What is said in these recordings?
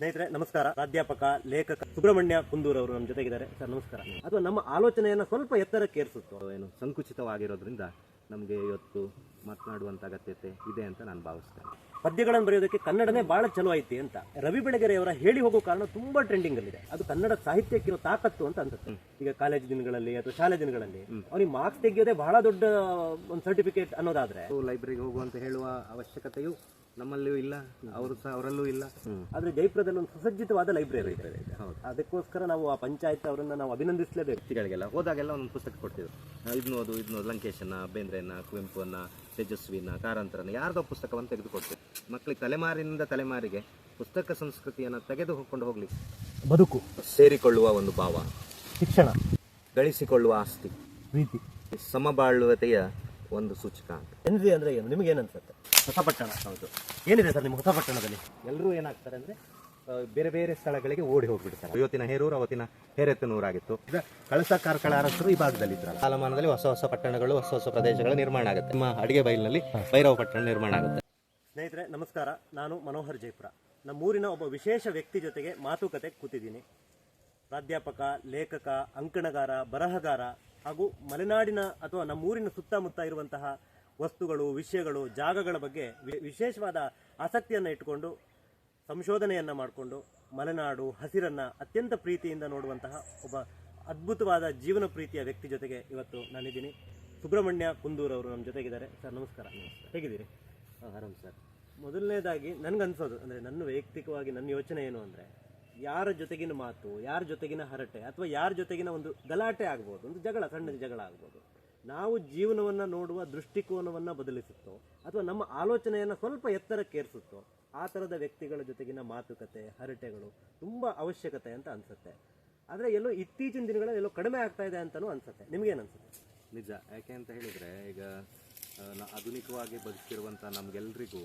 ಸ್ನೇಹಿತರೆ ನಮಸ್ಕಾರ. ಪ್ರಾಧ್ಯಾಪಕ ಲೇಖಕ ಸುಬ್ರಹ್ಮಣ್ಯ ಕುಂದೂರ್ ಅವರು ನಮ್ಮ ಜೊತೆಗಿದ್ದಾರೆ. ಸರ್ ನಮಸ್ಕಾರ. ಅಥವಾ ನಮ್ಮ ಆಲೋಚನೆಯನ್ನು ಸ್ವಲ್ಪ ಎತ್ತರಕ್ಕೆ ಏರಿಸುತ್ತೋ ಏನು ಸಂಕುಚಿತವಾಗಿರೋದ್ರಿಂದ ನಮಗೆ ಇವತ್ತು ಮಾತನಾಡುವಂಥ ಅಗತ್ಯತೆ ಇದೆ ಅಂತ ನಾನು ಭಾವಿಸ್ತೇನೆ. ಪದ್ಯಗಳನ್ನು ಬರೆಯೋದಕ್ಕೆ ಕನ್ನಡನೇ ಬಹಳ ಚಲೋ ಐತಿ ಅಂತ ರವಿ ಬೆಳಗೆರೆಯವರ ಹೇಳಿ ಹೋಗೋ ಕಾರಣ ತುಂಬಾ ಟ್ರೆಂಡಿಂಗ್ ಅಲ್ಲಿದೆ. ಅದು ಕನ್ನಡ ಸಾಹಿತ್ಯಕ್ಕಿರೋ ತಾಕತ್ತು ಅಂತ ಅನ್ಸುತ್ತೆ. ಈಗ ಕಾಲೇಜ್ ದಿನಗಳಲ್ಲಿ ಅಥವಾ ಶಾಲೆ ದಿನಗಳಲ್ಲಿ ಅವ್ನಿಗೆ ಮಾರ್ಕ್ಸ್ ತೆಗೆಯೋದೇ ಬಹಳ ದೊಡ್ಡ ಒಂದು ಸರ್ಟಿಫಿಕೇಟ್ ಅನ್ನೋದಾದ್ರೆ ಲೈಬ್ರರಿಗೆ ಹೋಗುವಂತ ಹೇಳುವ ಅವಶ್ಯಕತೆಯು ನಮ್ಮಲ್ಲಿಯೂ ಇಲ್ಲ ಅವರು ಸಹ ಅವರಲ್ಲೂ ಇಲ್ಲ. ಆದರೆ ಜೈಪುರದಲ್ಲಿ ಒಂದು ಸುಸಜ್ಜಿತವಾದ ಲೈಬ್ರರಿ ಇದೆ. ಹೌದು. ಅದಕ್ಕೋಸ್ಕರ ನಾವು ಆ ಪಂಚಾಯತ್ ಅವರನ್ನು ನಾವು ಅಭಿನಂದಿಸಲೇಬೇಕು. ವ್ಯಕ್ತಿಗಳಿಗೆಲ್ಲ ಹೋದಾಗೆಲ್ಲ ಒಂದು ಪುಸ್ತಕ ಕೊಡ್ತಿದ್ರು ಇದ್ನೋದು ಇದ್ನೋದು ಲಂಕೇಶನ ಓದು ಲಂಕೇಶನ್ನ ಬೇಂದ್ರೆಯನ್ನ ಕುವೆಂಪುವನ್ನ ತೇಜಸ್ವಿನ ಕಾರಂತರನ್ನ ಯಾರ್ದೋ ಪುಸ್ತಕವನ್ನು ತೆಗೆದುಕೊಡ್ತೀವಿ. ಮಕ್ಕಳಿಗೆ ತಲೆಮಾರಿನಿಂದ ತಲೆಮಾರಿಗೆ ಪುಸ್ತಕ ಸಂಸ್ಕೃತಿಯನ್ನು ತೆಗೆದು ಹೋಗ್ಕೊಂಡು ಹೋಗ್ಲಿ. ಬದುಕು. ಸೇರಿಕೊಳ್ಳುವ ಒಂದು ಭಾವ. ಶಿಕ್ಷಣ. ಗಳಿಸಿಕೊಳ್ಳುವ ಆಸ್ತಿ. ಪ್ರೀತಿ. ಸಮಬಾಳುವತೆಯ ಒಂದು ಸೂಚಕ ಅಂತ. ಎನ್ರಿ ಅಂದ್ರೆ ಏನು? ನಿಮ್ಗೆ ಏನನ್ಸುತ್ತೆ ಹೊಸಪಟ್ಟಣ ಹೌದು. ಏನಿದೆ ಸರ್ ನಿಮ್ಮ ಹೊಸಪಟ್ಟಣದಲ್ಲಿ? ಎಲ್ಲರೂ ಏನಾಗ್ತಾರೆ ಅಂದ್ರೆ ಬೇರೆ ಬೇರೆ ಸ್ಥಳಗಳಿಗೆ ಓಡಿ ಹೋಗ್ಬಿಡ್ತಾರೆ. ಇವತ್ತಿನ ಹೇರೂರು, ಅವತ್ತಿನ ಹೇರೆತ್ತನೂರಾಗಿತ್ತು ಈಗ ಕಳಸ ಕಾರ್ಕಳ ಅರಸರು ಈ ಭಾಗದಲ್ಲಿ ಇದ್ರಲ್ಲ ಕಾಲಮಾನದಲ್ಲಿ ಹೊಸ ಹೊಸ ಪಟ್ಟಣಗಳು, ಹೊಸ ಹೊಸ ಪ್ರದೇಶಗಳು ನಿರ್ಮಾಣ ಆಗುತ್ತೆ. ನಮ್ಮ ಅಡಿಗೆ ಬೈಲಿನಲ್ಲಿ ಭೈರವ ಪಟ್ಟಣ ನಿರ್ಮಾಣ ಆಗುತ್ತೆ. ಸ್ನೇಹಿತರೆ, ನಮಸ್ಕಾರ. ನಾನು ಮನೋಹರ್ ಜೈಪುರ. ನಮ್ಮೂರಿನ ಒಬ್ಬ ವಿಶೇಷ ವ್ಯಕ್ತಿ ಜೊತೆಗೆ ಮಾತುಕತೆ ಕೂತಿದ್ದೀನಿ. ಪ್ರಾಧ್ಯಾಪಕ, ಲೇಖಕ, ಅಂಕಣಗಾರ, ಬರಹಗಾರ ಹಾಗೂ ಮಲೆನಾಡಿನ ಅಥವಾ ನಮ್ಮೂರಿನ ಸುತ್ತಮುತ್ತ ಇರುವಂತಹ ವಸ್ತುಗಳು ವಿಷಯಗಳು ಜಾಗಗಳ ಬಗ್ಗೆ ವಿ- ವಿಶೇಷವಾದ ಆಸಕ್ತಿಯನ್ನು ಇಟ್ಟುಕೊಂಡು ಸಂಶೋಧನೆಯನ್ನು ಮಾಡಿಕೊಂಡು ಮಲೆನಾಡು ಹಸಿರನ್ನು ಅತ್ಯಂತ ಪ್ರೀತಿಯಿಂದ ನೋಡುವಂತಹ ಒಬ್ಬ ಅದ್ಭುತವಾದ ಜೀವನ ಪ್ರೀತಿಯ ವ್ಯಕ್ತಿ ಜೊತೆಗೆ ಇವತ್ತು ನಾನಿದ್ದೀನಿ. ಸುಬ್ರಹ್ಮಣ್ಯ ಕುಂದೂರ್ ಅವರು ನಮ್ಮ ಜೊತೆಗಿದ್ದಾರೆ. ಸರ್ ನಮಸ್ಕಾರ. ಹೇಗಿದ್ದೀರಿ? ಆರಾಮ್ ಸರ್. ಮೊದಲನೇದಾಗಿ ನನ್ಗನ್ಸೋದು ಅಂದರೆ ನನ್ನ ವೈಯಕ್ತಿಕವಾಗಿ ನನ್ನ ಯೋಚನೆ ಏನು ಅಂದರೆ ಯಾರ ಜೊತೆಗಿನ ಮಾತು ಯಾರ ಜೊತೆಗಿನ ಹರಟೆ ಅಥವಾ ಯಾರ ಜೊತೆಗಿನ ಒಂದು ಗಲಾಟೆ ಆಗ್ಬೋದು ಒಂದು ಜಗಳ ಸಣ್ಣ ಜಗಳ ಆಗ್ಬೋದು. ನಾವು ಜೀವನವನ್ನು ನೋಡುವ ದೃಷ್ಟಿಕೋನವನ್ನು ಬದಲಿಸುತ್ತೋ, ಅಥವಾ ನಮ್ಮ ಆಲೋಚನೆಯನ್ನು ಸ್ವಲ್ಪ ಎತ್ತರಕ್ಕೇರಿಸುತ್ತೋ, ಆ ಥರದ ವ್ಯಕ್ತಿಗಳ ಜೊತೆಗಿನ ಮಾತುಕತೆ, ಹರಟೆಗಳು ತುಂಬ ಅವಶ್ಯಕತೆ ಅಂತ ಅನಿಸುತ್ತೆ. ಆದರೆ ಎಲ್ಲೋ ಇತ್ತೀಚಿನ ದಿನಗಳಲ್ಲಿ ಎಲ್ಲೋ ಕಡಿಮೆ ಆಗ್ತಾ ಇದೆ ಅಂತಲೂ ಅನ್ಸುತ್ತೆ. ನಿಮಗೇನು ಅನಿಸುತ್ತೆ ನಿಜ. ಯಾಕೆ ಅಂತ ಹೇಳಿದರೆ, ಈಗ ಆಧುನಿಕವಾಗಿ ಬದುಕಿರುವಂಥ ನಮಗೆಲ್ಲರಿಗೂ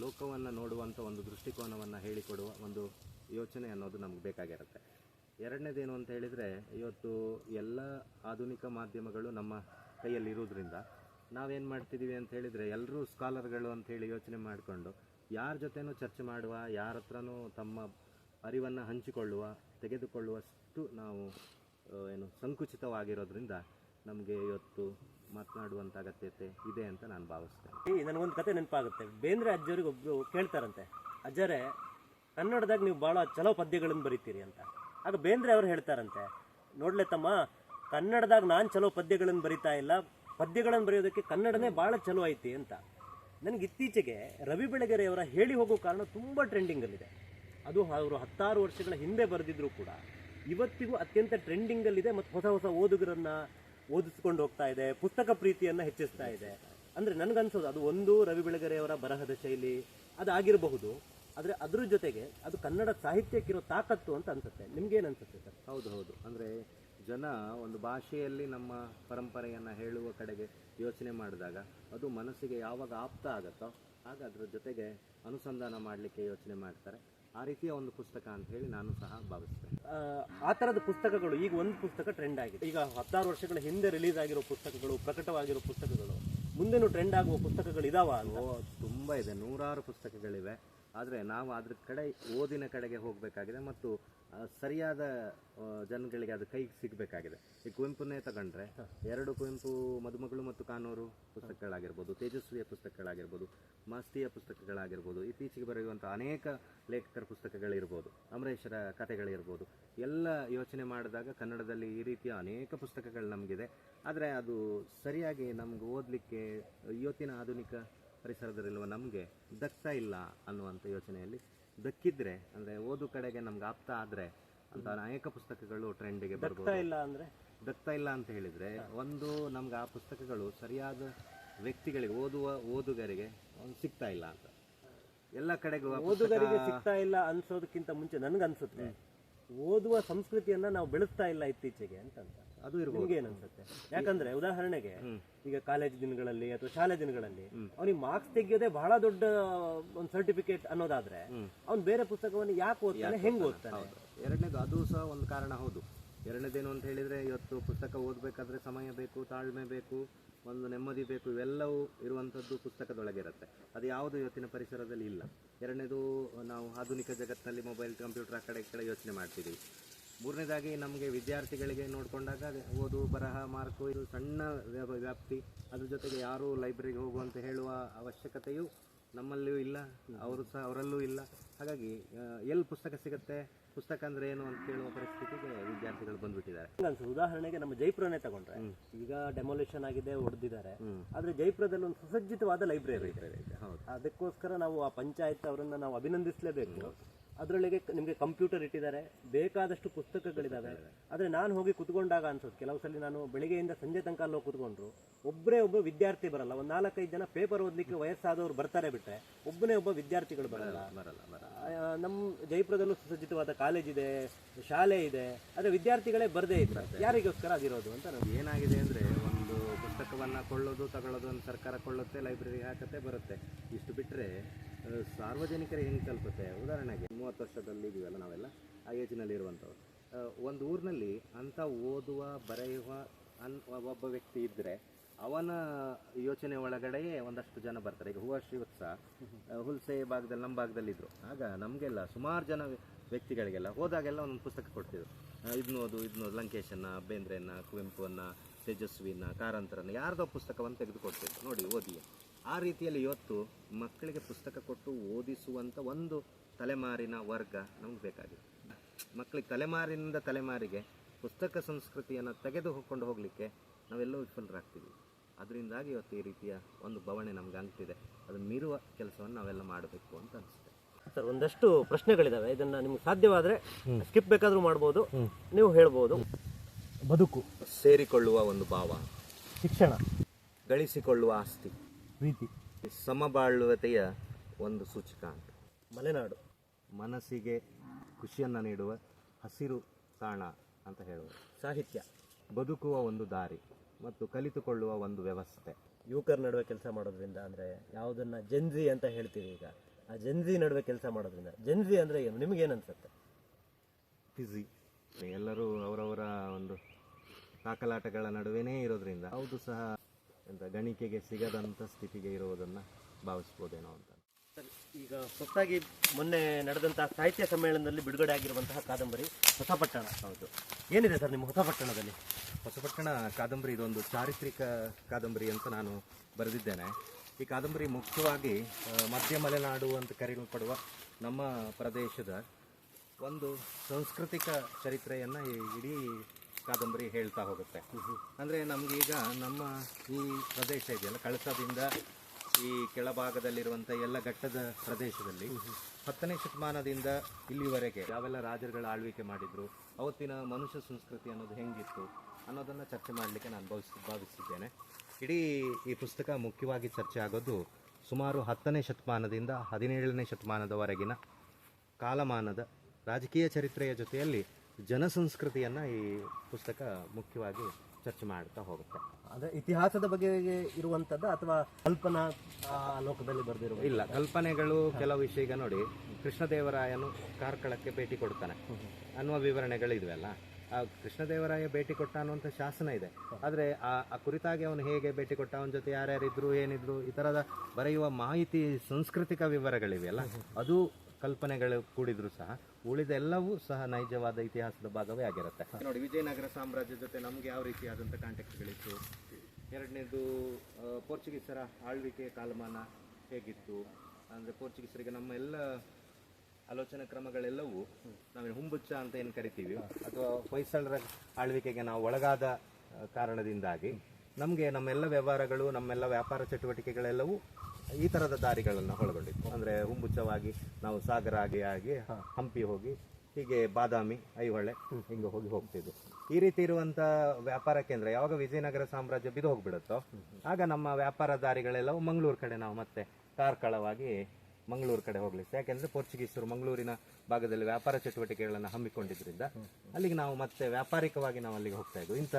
ಲೋಕವನ್ನು ನೋಡುವಂಥ ಒಂದು ದೃಷ್ಟಿಕೋನವನ್ನು ಹೇಳಿಕೊಡುವ ಒಂದು ಯೋಚನೆ ಅನ್ನೋದು ನಮ್ಗೆ ಬೇಕಾಗಿರುತ್ತೆ. ಎರಡನೇದೇನು ಅಂತ ಹೇಳಿದರೆ, ಇವತ್ತು ಎಲ್ಲ ಆಧುನಿಕ ಮಾಧ್ಯಮಗಳು ನಮ್ಮ ಕೈಯಲ್ಲಿರೋದ್ರಿಂದ ನಾವೇನು ಮಾಡ್ತಿದ್ದೀವಿ ಅಂತ ಹೇಳಿದರೆ ಎಲ್ಲರೂ ಸ್ಕಾಲರ್ಗಳು ಅಂತ ಹೇಳಿ ಯೋಚನೆ ಮಾಡಿಕೊಂಡು ಯಾರ ಜೊತೆನೂ ಚರ್ಚೆ ಮಾಡುವ, ಯಾರ ಹತ್ರನೂ ತಮ್ಮ ಅರಿವನ್ನು ಹಂಚಿಕೊಳ್ಳುವ, ತೆಗೆದುಕೊಳ್ಳುವಷ್ಟು ನಾವು ಏನು ಸಂಕುಚಿತವಾಗಿರೋದ್ರಿಂದ ನಮಗೆ ಇವತ್ತು ಮಾತನಾಡುವಂಥ ಅಗತ್ಯತೆ ಇದೆ ಅಂತ ನಾನು ಭಾವಿಸ್ತೇನೆ. ಈ ನನಗೊಂದು ಕತೆ ನೆನಪಾಗುತ್ತೆ. ಬೇಂದ್ರೆ ಅಜ್ಜವ್ರಿಗೆ ಒಬ್ಬರು ಕೇಳ್ತಾರಂತೆ, ಅಜ್ಜರೇ, ಕನ್ನಡದಾಗ ನೀವು ಭಾಳ ಚಲೋ ಪದ್ಯಗಳನ್ನು ಬರೀತೀರಿ ಅಂತ. ಆಗ ಬೇಂದ್ರೆ ಅವ್ರು ಹೇಳ್ತಾರಂತೆ. ನೋಡ್ಲೆ ತಮ್ಮ, ಕನ್ನಡದಾಗ ನಾನು ಚಲೋ ಪದ್ಯಗಳನ್ನು ಬರಿತಾ ಇಲ್ಲ ಪದ್ಯಗಳನ್ನು ಬರೆಯೋದಕ್ಕೆ ಕನ್ನಡನೇ ಬಹಳ ಚಲೋ ಐತಿ ಅಂತ. ನನಗೆ ಇತ್ತೀಚೆಗೆ ರವಿ ಬೆಳಗೆರೆಯವರ ಹೇಳಿ ಹೋಗೋ ಕಾರಣ ತುಂಬ ಟ್ರೆಂಡಿಂಗಲ್ಲಿದೆ ಅದು ಅವರು ಹತ್ತಾರು ವರ್ಷಗಳ ಹಿಂದೆ ಬರೆದಿದ್ರು ಕೂಡ. ಇವತ್ತಿಗೂ ಅತ್ಯಂತ ಟ್ರೆಂಡಿಂಗಲ್ಲಿದೆ ಮತ್ತು ಹೊಸ ಹೊಸ ಓದುಗರನ್ನ ಓದಿಸ್ಕೊಂಡು ಹೋಗ್ತಾ ಇದೆ, ಪುಸ್ತಕ ಪ್ರೀತಿಯನ್ನ ಹೆಚ್ಚಿಸ್ತಾ ಇದೆ. ಅಂದ್ರೆ ನನಗನ್ಸೋದು, ಅದು ಒಂದು ರವಿ ಬೆಳಗೆರೆಯವರ ಬರಹದ ಶೈಲಿ, ಅದಾಗಿರಬಹುದು. ಆದ್ರೆ ಅದ್ರ ಜೊತೆಗೆ ಅದು ಕನ್ನಡ ಸಾಹಿತ್ಯಕ್ಕಿರೋ ತಾಕತ್ತು ಅಂತ ಅನ್ಸುತ್ತೆ. ನಿಮ್ಗೇನು ಅನ್ಸುತ್ತೆ ಸರ್? ಹೌದು ಹೌದು. ಅಂದರೆ ಜನ ಒಂದು ಭಾಷೆಯಲ್ಲಿ ನಮ್ಮ ಪರಂಪರೆಯನ್ನು ಹೇಳುವ ಕಡೆಗೆ ಯೋಚನೆ ಮಾಡಿದಾಗ ಅದು ಮನಸ್ಸಿಗೆ ಯಾವಾಗ ಆಪ್ತ ಆಗುತ್ತೋ ಆಗ ಅದರ ಜೊತೆಗೆ ಅನುಸಂಧಾನ ಮಾಡಲಿಕ್ಕೆ ಯೋಚನೆ ಮಾಡ್ತಾರೆ. ಆ ರೀತಿಯ ಒಂದು ಪುಸ್ತಕ ಅಂತ ಹೇಳಿ ನಾನು ಸಹ ಭಾವಿಸ್ತೇನೆ. ಆ, ಥರದ ಪುಸ್ತಕಗಳು ಈಗ ಒಂದು ಪುಸ್ತಕ ಟ್ರೆಂಡ್ ಆಗಿದೆ. ಈಗ ಹತ್ತಾರು ವರ್ಷಗಳ ಹಿಂದೆ ರಿಲೀಸ್ ಆಗಿರೋ ಪುಸ್ತಕಗಳು ಪ್ರಕಟವಾಗಿರೋ ಪುಸ್ತಕಗಳು ಮುಂದೆನೂ ಟ್ರೆಂಡ್ ಆಗುವ ಪುಸ್ತಕಗಳು ಇದಾವ ಅಲ್ವೋ ತುಂಬ ಇದೆ. ನೂರಾರು ಪುಸ್ತಕಗಳಿವೆ. ಆದರೆ ನಾವು ಅದ್ರ ಕಡೆ ಓದಿನ ಕಡೆಗೆ ಹೋಗಬೇಕಾಗಿದೆ ಮತ್ತು ಸರಿಯಾದ ಜನಗಳಿಗೆ ಅದು ಕೈಗೆ ಸಿಗಬೇಕಾಗಿದೆ. ಈ ಕುವೆಂಪುನೇ ತಗೊಂಡ್ರೆ ಎರಡು ಕುವೆಂಪು ಮದುಮಗಳು ಮತ್ತು ಕಾನೂರು ಪುಸ್ತಕಗಳಾಗಿರ್ಬೋದು, ತೇಜಸ್ವಿಯ ಪುಸ್ತಕಗಳಾಗಿರ್ಬೋದು, ಮಾಸ್ತಿಯ ಪುಸ್ತಕಗಳಾಗಿರ್ಬೋದು, ಇತ್ತೀಚೆಗೆ ಬರೆಯುವಂಥ ಅನೇಕ ಲೇಖಕರ ಪುಸ್ತಕಗಳಿರ್ಬೋದು ಅಮರೇಶ್ವರ ಕಥೆಗಳಿರ್ಬೋದು, ಎಲ್ಲ ಯೋಚನೆ ಮಾಡಿದಾಗ ಕನ್ನಡದಲ್ಲಿ ಈ ರೀತಿಯ ಅನೇಕ ಪುಸ್ತಕಗಳು ನಮಗಿದೆ. ಆದರೆ ಅದು ಸರಿಯಾಗಿ ನಮ್ಗೆ ಓದಲಿಕ್ಕೆ ಇವತ್ತಿನ ಆಧುನಿಕ ಪರಿಸರದಲ್ಲಿರುವ ನಮಗೆ ದಕ್ತಾ ಇಲ್ಲ ಅನ್ನುವಂಥ ಯೋಚನೆಯಲ್ಲಿ ದಕ್ಕಿದ್ರೆ ಅಂದರೆ ಓದು ಕಡೆಗೆ ನಮ್ಗೆ ಆಪ್ತ ಆದರೆ ಅಂತ ಅನೇಕ ಪುಸ್ತಕಗಳು ಟ್ರೆಂಡಿಗೆ ಬರ್ಬೋದು. ಇಲ್ಲ ಅಂದ್ರೆ? ದಕ್ತಾ ಇಲ್ಲ ಅಂತ ಹೇಳಿದರೆ ಒಂದು ನಮ್ಗೆ ಆ ಪುಸ್ತಕಗಳು ಸರಿಯಾದ ವ್ಯಕ್ತಿಗಳಿಗೆ ಓದುವ ಓದುಗರಿಗೆ ಒಂದು ಸಿಗ್ತಾ ಇಲ್ಲ ಅಂತ. ಎಲ್ಲ ಕಡೆಗೂ ಓದುಗರಿಗೆ ಸಿಗ್ತಾ ಇಲ್ಲ ಅನ್ಸೋದಕ್ಕಿಂತ ಮುಂಚೆ ನನ್ಗನ್ಸುತ್ತೆ. ಓದುವ ಸಂಸ್ಕೃತಿಯನ್ನ ನಾವು ಬೆಳೆಸ್ತಾ ಇಲ್ಲ ಇತ್ತೀಚೆಗೆ ಅಂತ ಅಂತ. ಅದು ಇರ್ಬೋದು. ನಿಮ್ಗೆ ಏನನ್ಸುತ್ತೆ ಯಾಕಂದ್ರೆ ಉದಾಹರಣೆಗೆ ಈಗ ಕಾಲೇಜ್ ದಿನಗಳಲ್ಲಿ ಅಥವಾ ಶಾಲೆ ದಿನಗಳಲ್ಲಿ ಅವನಿಗೆ ಮಾರ್ಕ್ಸ್ ತೆಗೆಯೋದೇ ಬಹಳ ದೊಡ್ಡ ಒಂದು ಸರ್ಟಿಫಿಕೇಟ್ ಅನ್ನೋದಾದ್ರೆ ಅವ್ನ್ ಬೇರೆ ಪುಸ್ತಕವನ್ನು ಯಾಕೆ ಓದ್ತಾನೆ? ಹೆಂಗ್ ಓದ್ತಾನೆ? ಎರಡನೇದು ಅದು ಸಹ ಒಂದು ಕಾರಣ ಹೌದು. ಎರಡನೇದೇನು ಅಂತ ಹೇಳಿದ್ರೆ ಇವತ್ತು ಪುಸ್ತಕ ಓದ್ಬೇಕಾದ್ರೆ ಸಮಯ ಬೇಕು ತಾಳ್ಮೆ ಬೇಕು. ಒಂದು ನೆಮ್ಮದಿ ಬೇಕು, ಇವೆಲ್ಲವೂ ಇರುವಂಥದ್ದು ಪುಸ್ತಕದೊಳಗೆ ಇರುತ್ತೆ ಅದು ಯಾವುದು ಇವತ್ತಿನ ಪರಿಸರದಲ್ಲಿ ಇಲ್ಲ. ಎರಡನೇದು, ನಾವು ಆಧುನಿಕ ಜಗತ್ತಿನಲ್ಲಿ ಮೊಬೈಲ್, ಕಂಪ್ಯೂಟರ್, ಆ ಕಡೆ ಕಡೆ ಯೋಚನೆ ಮಾಡ್ತಿದ್ದೀವಿ. ಮೂರನೇದಾಗಿ, ನಮಗೆ ವಿದ್ಯಾರ್ಥಿಗಳಿಗೆ ನೋಡಿಕೊಂಡಾಗ ಓದು, ಬರಹ, ಮಾರ್ಕು, ಇದು ಸಣ್ಣ ವ್ಯಾಪ- ವ್ಯಾಪ್ತಿ, ಅದ್ರ ಜೊತೆಗೆ ಯಾರೂ ಲೈಬ್ರರಿಗೆ ಹೋಗುವಂತ ಹೇಳುವ ಅವಶ್ಯಕತೆಯೂ ನಮ್ಮಲ್ಲಿಯೂ ಇಲ್ಲ ಅವರು ಸಹ ಅವರಲ್ಲೂ ಇಲ್ಲ. ಹಾಗಾಗಿ ಎಲ್ಲಿ ಪುಸ್ತಕ ಸಿಗುತ್ತೆ ಪುಸ್ತಕ ಅಂದ್ರೆ ಏನು ಅಂತ ಕೇಳುವ ಪರಿಸ್ಥಿತಿಗೆ ವಿದ್ಯಾರ್ಥಿಗಳು ಬಂದ್ಬಿಟ್ಟಿದ್ದಾರೆ. ಅನ್ಸುತ್ತೆ ಉದಾಹರಣೆಗೆ ನಮ್ಮ ಜೈಪುರನೇ ತಗೊಂಡ್ರೆ ಈಗ ಡೆಮೊಲೇಷನ್ ಆಗಿದೆ ಹೊಡೆದಿದ್ದಾರೆ ಆದರೆ ಜೈಪುರದಲ್ಲಿ ಒಂದು ಸುಸಜ್ಜಿತವಾದ ಲೈಬ್ರರಿ ಇದೆ. ಅದಕ್ಕೋಸ್ಕರ ನಾವು ಆ ಪಂಚಾಯತ್ ಅವರನ್ನ ನಾವು ಅಭಿನಂದಿಸಲೇಬೇಕು. ಅದರೊಳಗೆ ನಿಮಗೆ ಕಂಪ್ಯೂಟರ್ ಇಟ್ಟಿದ್ದಾರೆ ಬೇಕಾದಷ್ಟು ಪುಸ್ತಕಗಳಿದಾವೆ. ಆದರೆ ನಾನು ಹೋಗಿ ಕುತ್ಕೊಂಡಾಗ ಅನ್ಸುತ್ತೆ ಕೆಲವು ಸಲ ನಾನು ಬೆಳಿಗ್ಗೆಯಿಂದ ಸಂಜೆ ತನಕ ಅಲ್ಲಿ ಹೋಗಿ ಕುತ್ಕೊಂಡ್ರು ಒಬ್ಬರೇ ಒಬ್ಬ ವಿದ್ಯಾರ್ಥಿ ಬರಲ್ಲ. ಒಂದು ನಾಲ್ಕೈದು ಜನ ಪೇಪರ್ ಓದಲಿಕ್ಕೆ ವಯಸ್ಸಾದವರು ಬರ್ತಾರೆ ಬಿಟ್ಟರೆ ಒಬ್ಬನೇ ಒಬ್ಬ ವಿದ್ಯಾರ್ಥಿಗಳು ಬರಲ್ಲ. ನಮ್ಮ ಜೈಪುರದಲ್ಲೂ ಸುಸಜ್ಜಿತವಾದ ಕಾಲೇಜ್ ಇದೆ ಶಾಲೆ ಇದೆ ಆದರೆ ವಿದ್ಯಾರ್ಥಿಗಳೇ ಬರದೇ ಇದ್ದಾರೆ ಯಾರಿಗೋಸ್ಕರ ಅದಿರೋದು ಅಂತ ನಮ್ಗೆ ಏನಾಗಿದೆ ಅಂದರೆ ಒಂದು ಪುಸ್ತಕವನ್ನು ಕೊಳ್ಳೋದು ತಗೊಳ್ಳೋದು ಒಂದು ಸರ್ಕಾರ ಕೊಳ್ಳುತ್ತೆ ಲೈಬ್ರರಿ ಹಾಕತ್ತೆ ಬರುತ್ತೆ. ಇಷ್ಟು ಬಿಟ್ಟರೆ ಸಾರ್ವಜನಿಕರಿಗೆ ಹೆಂಗೆ ತಲುಪುತ್ತೆ? ಉದಾಹರಣೆಗೆ ಮೂವತ್ತು ವರ್ಷದಲ್ಲಿ ಇದೀವಲ್ಲ ನಾವೆಲ್ಲ ಆ ಏಜ್ನಲ್ಲಿ ಇರುವಂಥವ್ರು. ಆ, ಒಂದು ಊರಿನಲ್ಲಿ ಅಂಥ ಓದುವ ಬರೆಯುವ ಅನ್ ಒಬ್ಬ ವ್ಯಕ್ತಿ ಇದ್ದರೆ ಅವನ ಯೋಚನೆ ಒಳಗಡೆಯೇ ಒಂದಷ್ಟು ಜನ ಬರ್ತಾರೆ. ಈಗ ಹೂವ ಶ್ರೀವತ್ಸ ಹುಲ್ಸೆ ಭಾಗದಲ್ಲಿ ನಮ್ಮ ಭಾಗದಲ್ಲಿ ಇದ್ರು. ಆಗ ನಮಗೆಲ್ಲ ಸುಮಾರು ಜನ ವ್ಯಕ್ತಿಗಳಿಗೆಲ್ಲ ಹೋದಾಗೆಲ್ಲ ಒಂದೊಂದು ಪುಸ್ತಕ ಕೊಡ್ತಿದ್ರು. ಇದ್ನೋದು ಇದ್ನೋದು ಇದನ್ನ ಓದು ಲಂಕೇಶನ್ನ ಬೇಂದ್ರೆಯನ್ನ ಕುವೆಂಪುವನ್ನ ತೇಜಸ್ವಿನ ಕಾರಂತರನ್ನ ಯಾರ್ದೋ ಪುಸ್ತಕವನ್ನು ತೆಗೆದುಕೊಡ್ತಿದ್ರು. ನೋಡಿ ಓದಿ ಆ ರೀತಿಯಲ್ಲಿ ಇವತ್ತು ಮಕ್ಕಳಿಗೆ ಪುಸ್ತಕ ಕೊಟ್ಟು ಓದಿಸುವಂಥ ಒಂದು ತಲೆಮಾರಿನ ವರ್ಗ ನಮ್ಗೆ ಬೇಕಾಗಿದೆ. ಮಕ್ಕಳಿಗೆ ತಲೆಮಾರಿನಿಂದ ತಲೆಮಾರಿಗೆ ಪುಸ್ತಕ ಸಂಸ್ಕೃತಿಯನ್ನು ತೆಗೆದುಕೊಂಡು ಹೋಗಲಿಕ್ಕೆ ನಾವೆಲ್ಲೋ ವಿಫಲರಾಗ್ತೀವಿ. ಅದರಿಂದಾಗಿ ಇವತ್ತು ಈ ರೀತಿಯ ಒಂದು ಬವಣೆ ನಮ್ಗೆ ಆಗ್ತಿದೆ ಅದು ಮೀರುವ ಕೆಲಸವನ್ನು ನಾವೆಲ್ಲ ಮಾಡಬೇಕು ಅಂತ ಅನಿಸುತ್ತೆ. ಸರ್ ಒಂದಷ್ಟು ಪ್ರಶ್ನೆಗಳಿದ್ದಾವೆ ಇದನ್ನು ನಿಮ್ಗೆ ಸಾಧ್ಯವಾದರೆ ಸ್ಕಿಪ್ ಬೇಕಾದರೂ ಮಾಡ್ಬೋದು. ನೀವು ಹೇಳ್ಬೋದು. ಬದುಕು. ಸೇರಿಕೊಳ್ಳುವ ಒಂದು ಭಾವ. ಶಿಕ್ಷಣ. ಗಳಿಸಿಕೊಳ್ಳುವ ಆಸ್ತಿ. ಪ್ರೀತಿ. ಸಮಬಾಳುವತೆಯ ಒಂದು ಸೂಚಕಾಂಕ ಮಲೆನಾಡು. ಮನಸ್ಸಿಗೆ ಖುಷಿಯನ್ನು ನೀಡುವ ಹಸಿರು ತಾಣ ಅಂತ ಹೇಳುವ ಸಾಹಿತ್ಯ. ಬದುಕುವ ಒಂದು ದಾರಿ ಮತ್ತು ಕಲಿತುಕೊಳ್ಳುವ ಒಂದು ವ್ಯವಸ್ಥೆ. ಯುವಕರ ನಡುವೆ ಕೆಲಸ ಮಾಡೋದ್ರಿಂದ ಅಂದರೆ ಯಾವುದನ್ನು ಜೆನ್ಜಿ ಅಂತ ಹೇಳ್ತೀವಿ ಈಗ. ಆ ಜೆನ್ಜಿ ನಡುವೆ ಕೆಲಸ ಮಾಡೋದ್ರಿಂದ. ಜೆನ್ಜಿ ಅಂದರೆ ಏನು? ನಿಮಗೇನು ಅನಿಸುತ್ತೆ ಫಿಸಿ ಎಲ್ಲರೂ ಅವರವರ ಒಂದು ದಾಖಲಾಟಗಳ ನಡುವೆನೇ ಇರೋದ್ರಿಂದ. ಹೌದು ಸಹ. ಎಂತ ಗಣಿಕೆಗೆ ಸಿಗದಂಥ ಸ್ಥಿತಿಗೆ ಇರುವುದನ್ನು ಭಾವಿಸ್ಬೋದೇನೋ ಅಂತ. ಈಗ ಹೊಸದಾಗಿ ಮೊನ್ನೆ ನಡೆದಂತಹ ಸಾಹಿತ್ಯ ಸಮ್ಮೇಳನದಲ್ಲಿ ಬಿಡುಗಡೆ ಆಗಿರುವಂತಹ ಕಾದಂಬರಿ ಹೊಸಪಟ್ಟಣ. ಹೌದು. ಏನಿದೆ ಸರ್ ನಿಮ್ಮ ಹೊಸಪಟ್ಟಣದಲ್ಲಿ? ಹೊಸಪಟ್ಟಣ ಕಾದಂಬರಿ ಇದೊಂದು ಚಾರಿತ್ರಿಕ ಕಾದಂಬರಿ ಅಂತ ನಾನು ಬರೆದಿದ್ದೇನೆ. ಈ ಕಾದಂಬರಿ ಮುಖ್ಯವಾಗಿ ಮಧ್ಯ ಮಲೆನಾಡು ಅಂತ ಕರೆಯಲ್ಪಡುವ ನಮ್ಮ ಪ್ರದೇಶದ ಒಂದು ಸಾಂಸ್ಕೃತಿಕ ಚರಿತ್ರೆಯನ್ನು ಈ ಇಡೀ ಕಾದಂಬರಿ ಹೇಳ್ತಾ ಹೋಗುತ್ತೆ. ಅಂದರೆ ನಮಗೀಗ ನಮ್ಮ ಈ ಪ್ರದೇಶ ಇದೆಯಲ್ಲ, ಕಳಸದಿಂದ ಈ ಕೆಳಭಾಗದಲ್ಲಿರುವಂಥ ಎಲ್ಲ ಘಟ್ಟದ ಪ್ರದೇಶದಲ್ಲಿ ಹತ್ತನೇ ಶತಮಾನದಿಂದ ಇಲ್ಲಿವರೆಗೆ ಯಾವೆಲ್ಲ ರಾಜರುಗಳ ಆಳ್ವಿಕೆ ಮಾಡಿದ್ರು, ಅವತ್ತಿನ ಮನುಷ್ಯ ಸಂಸ್ಕೃತಿ ಅನ್ನೋದು ಹೆಂಗಿತ್ತು ಅನ್ನೋದನ್ನು ಚರ್ಚೆ ಮಾಡಲಿಕ್ಕೆ ನಾನು ಭಾವಿಸ್, ಭಾವಿಸಿದ್ದೇನೆ. ಇಡೀ ಈ ಪುಸ್ತಕ ಮುಖ್ಯವಾಗಿ ಚರ್ಚೆ ಆಗೋದು ಸುಮಾರು ಹತ್ತನೇ ಶತಮಾನದಿಂದ ಹದಿನೇಳನೇ ಶತಮಾನದವರೆಗಿನ ಕಾಲಮಾನದ ರಾಜಕೀಯ ಚರಿತ್ರೆಯ ಜೊತೆಯಲ್ಲಿ ಜನಸಂಸ್ಕೃತಿಯನ್ನು ಈ ಪುಸ್ತಕ ಮುಖ್ಯವಾಗಿ ಚರ್ಚೆ ಮಾಡ್ತಾ ಹೋಗುತ್ತೆ. ಅಂದರೆ ಇತಿಹಾಸದ ಬಗ್ಗೆ ಇರುವಂಥದ್ದು ಅಥವಾ ಕಲ್ಪನಾ ಲೋಕದಲ್ಲಿ ಬರೆದಿರುವ ಇಲ್ಲ ಕಲ್ಪನೆಗಳು ಕೆಲವು ವಿಷಯ ಈಗ ನೋಡಿ ಕೃಷ್ಣದೇವರಾಯನು ಕಾರ್ಕಳಕ್ಕೆ ಭೇಟಿ ಕೊಡ್ತಾನೆ. ಅನ್ನುವ ವಿವರಣೆಗಳು ಇದ್ವಲ್ಲ ಆ ಕೃಷ್ಣದೇವರಾಯ ಭೇಟಿ ಕೊಟ್ಟ ಅನ್ನುವಂಥ ಶಾಸನ ಇದೆ. ಆದರೆ ಆ ಆ ಕುರಿತಾಗಿ ಅವನು ಹೇಗೆ ಭೇಟಿ ಕೊಟ್ಟ ಅವನ ಜೊತೆ ಯಾರ್ಯಾರಿದ್ರು ಏನಿದ್ರು ಈ ಥರದ ಬರೆಯುವ ಮಾಹಿತಿ ಸಾಂಸ್ಕೃತಿಕ ವಿವರಗಳಿವೆಯಲ್ಲ ಅದು ಕಲ್ಪನೆಗಳು ಕೂಡಿದ್ರು ಸಹ ಉಳಿದೆಲ್ಲವೂ ಸಹ ನೈಜವಾದ ಇತಿಹಾಸದ ಭಾಗವೇ ಆಗಿರುತ್ತೆ. ನೋಡಿ ವಿಜಯನಗರ ಸಾಮ್ರಾಜ್ಯದ ಜೊತೆ ನಮ್ಗೆ ಯಾವ ರೀತಿಯಾದಂಥ ಕಾಂಟ್ಯಾಕ್ಟ್ಗಳಿತ್ತು ಎರಡನೇದು ಪೋರ್ಚುಗೀಸರ ಆಳ್ವಿಕೆ ಕಾಲಮಾನ ಹೇಗಿತ್ತು? ಅಂದರೆ ಪೋರ್ಚುಗೀಸರಿಗೆ ನಮ್ಮ ಎಲ್ಲ ಆಲೋಚನಾ ಕ್ರಮಗಳೆಲ್ಲವೂ ನಾವೇನು ಹುಂಬುಚ್ಚ ಅಂತ ಏನು ಕರಿತೀವಿ? ಅಥವಾ ಹೊಯ್ಸಳರ ಆಳ್ವಿಕೆಗೆ ನಾವು ಒಳಗಾದ ಕಾರಣದಿಂದಾಗಿ ನಮಗೆ ನಮ್ಮೆಲ್ಲ ವ್ಯವಹಾರಗಳು ನಮ್ಮೆಲ್ಲ ವ್ಯಾಪಾರ ಚಟುವಟಿಕೆಗಳೆಲ್ಲವೂ ಈ ಥರದ ದಾರಿಗಳನ್ನು ಒಳಗೊಂಡಿತ್ತು. ಅಂದರೆ ಹುಂಬುಚ್ಚವಾಗಿ ನಾವು ಸಾಗರ ಆಗಿ ಆಗಿ ಹಂಪಿ ಹೋಗಿ ಹೀಗೆ ಬಾದಾಮಿ ಐಹೊಳೆ ಹಿಂಗೆ ಹೋಗಿ ಹೋಗ್ತಿದ್ವು. ಈ ರೀತಿ ಇರುವಂತ ವ್ಯಾಪಾರ ಕೇಂದ್ರ ಯಾವಾಗ ವಿಜಯನಗರ ಸಾಮ್ರಾಜ್ಯ ಬಿದ್ದು ಹೋಗ್ಬಿಡುತ್ತೋ ಆಗ ನಮ್ಮ ವ್ಯಾಪಾರ ದಾರಿಗಳೆಲ್ಲವೂ ಮಂಗಳೂರು ಕಡೆ ನಾವು ಮತ್ತೆ ಕಾರ್ಕಳವಾಗಿ ಮಂಗಳೂರು ಕಡೆ ಹೋಗ್ಲಿಕ್ಕೆ. ಯಾಕೆಂದ್ರೆ ಪೋರ್ಚುಗೀಸರು ಮಂಗಳೂರಿನ ಭಾಗದಲ್ಲಿ ವ್ಯಾಪಾರ ಚಟುವಟಿಕೆಗಳನ್ನು ಹಮ್ಮಿಕೊಂಡಿದ್ರಿಂದ ಅಲ್ಲಿಗೆ ನಾವು ಮತ್ತೆ ವ್ಯಾಪಾರಿಕವಾಗಿ ನಾವು ಅಲ್ಲಿಗೆ ಹೋಗ್ತಾ ಇದ್ವು. ಇಂಥ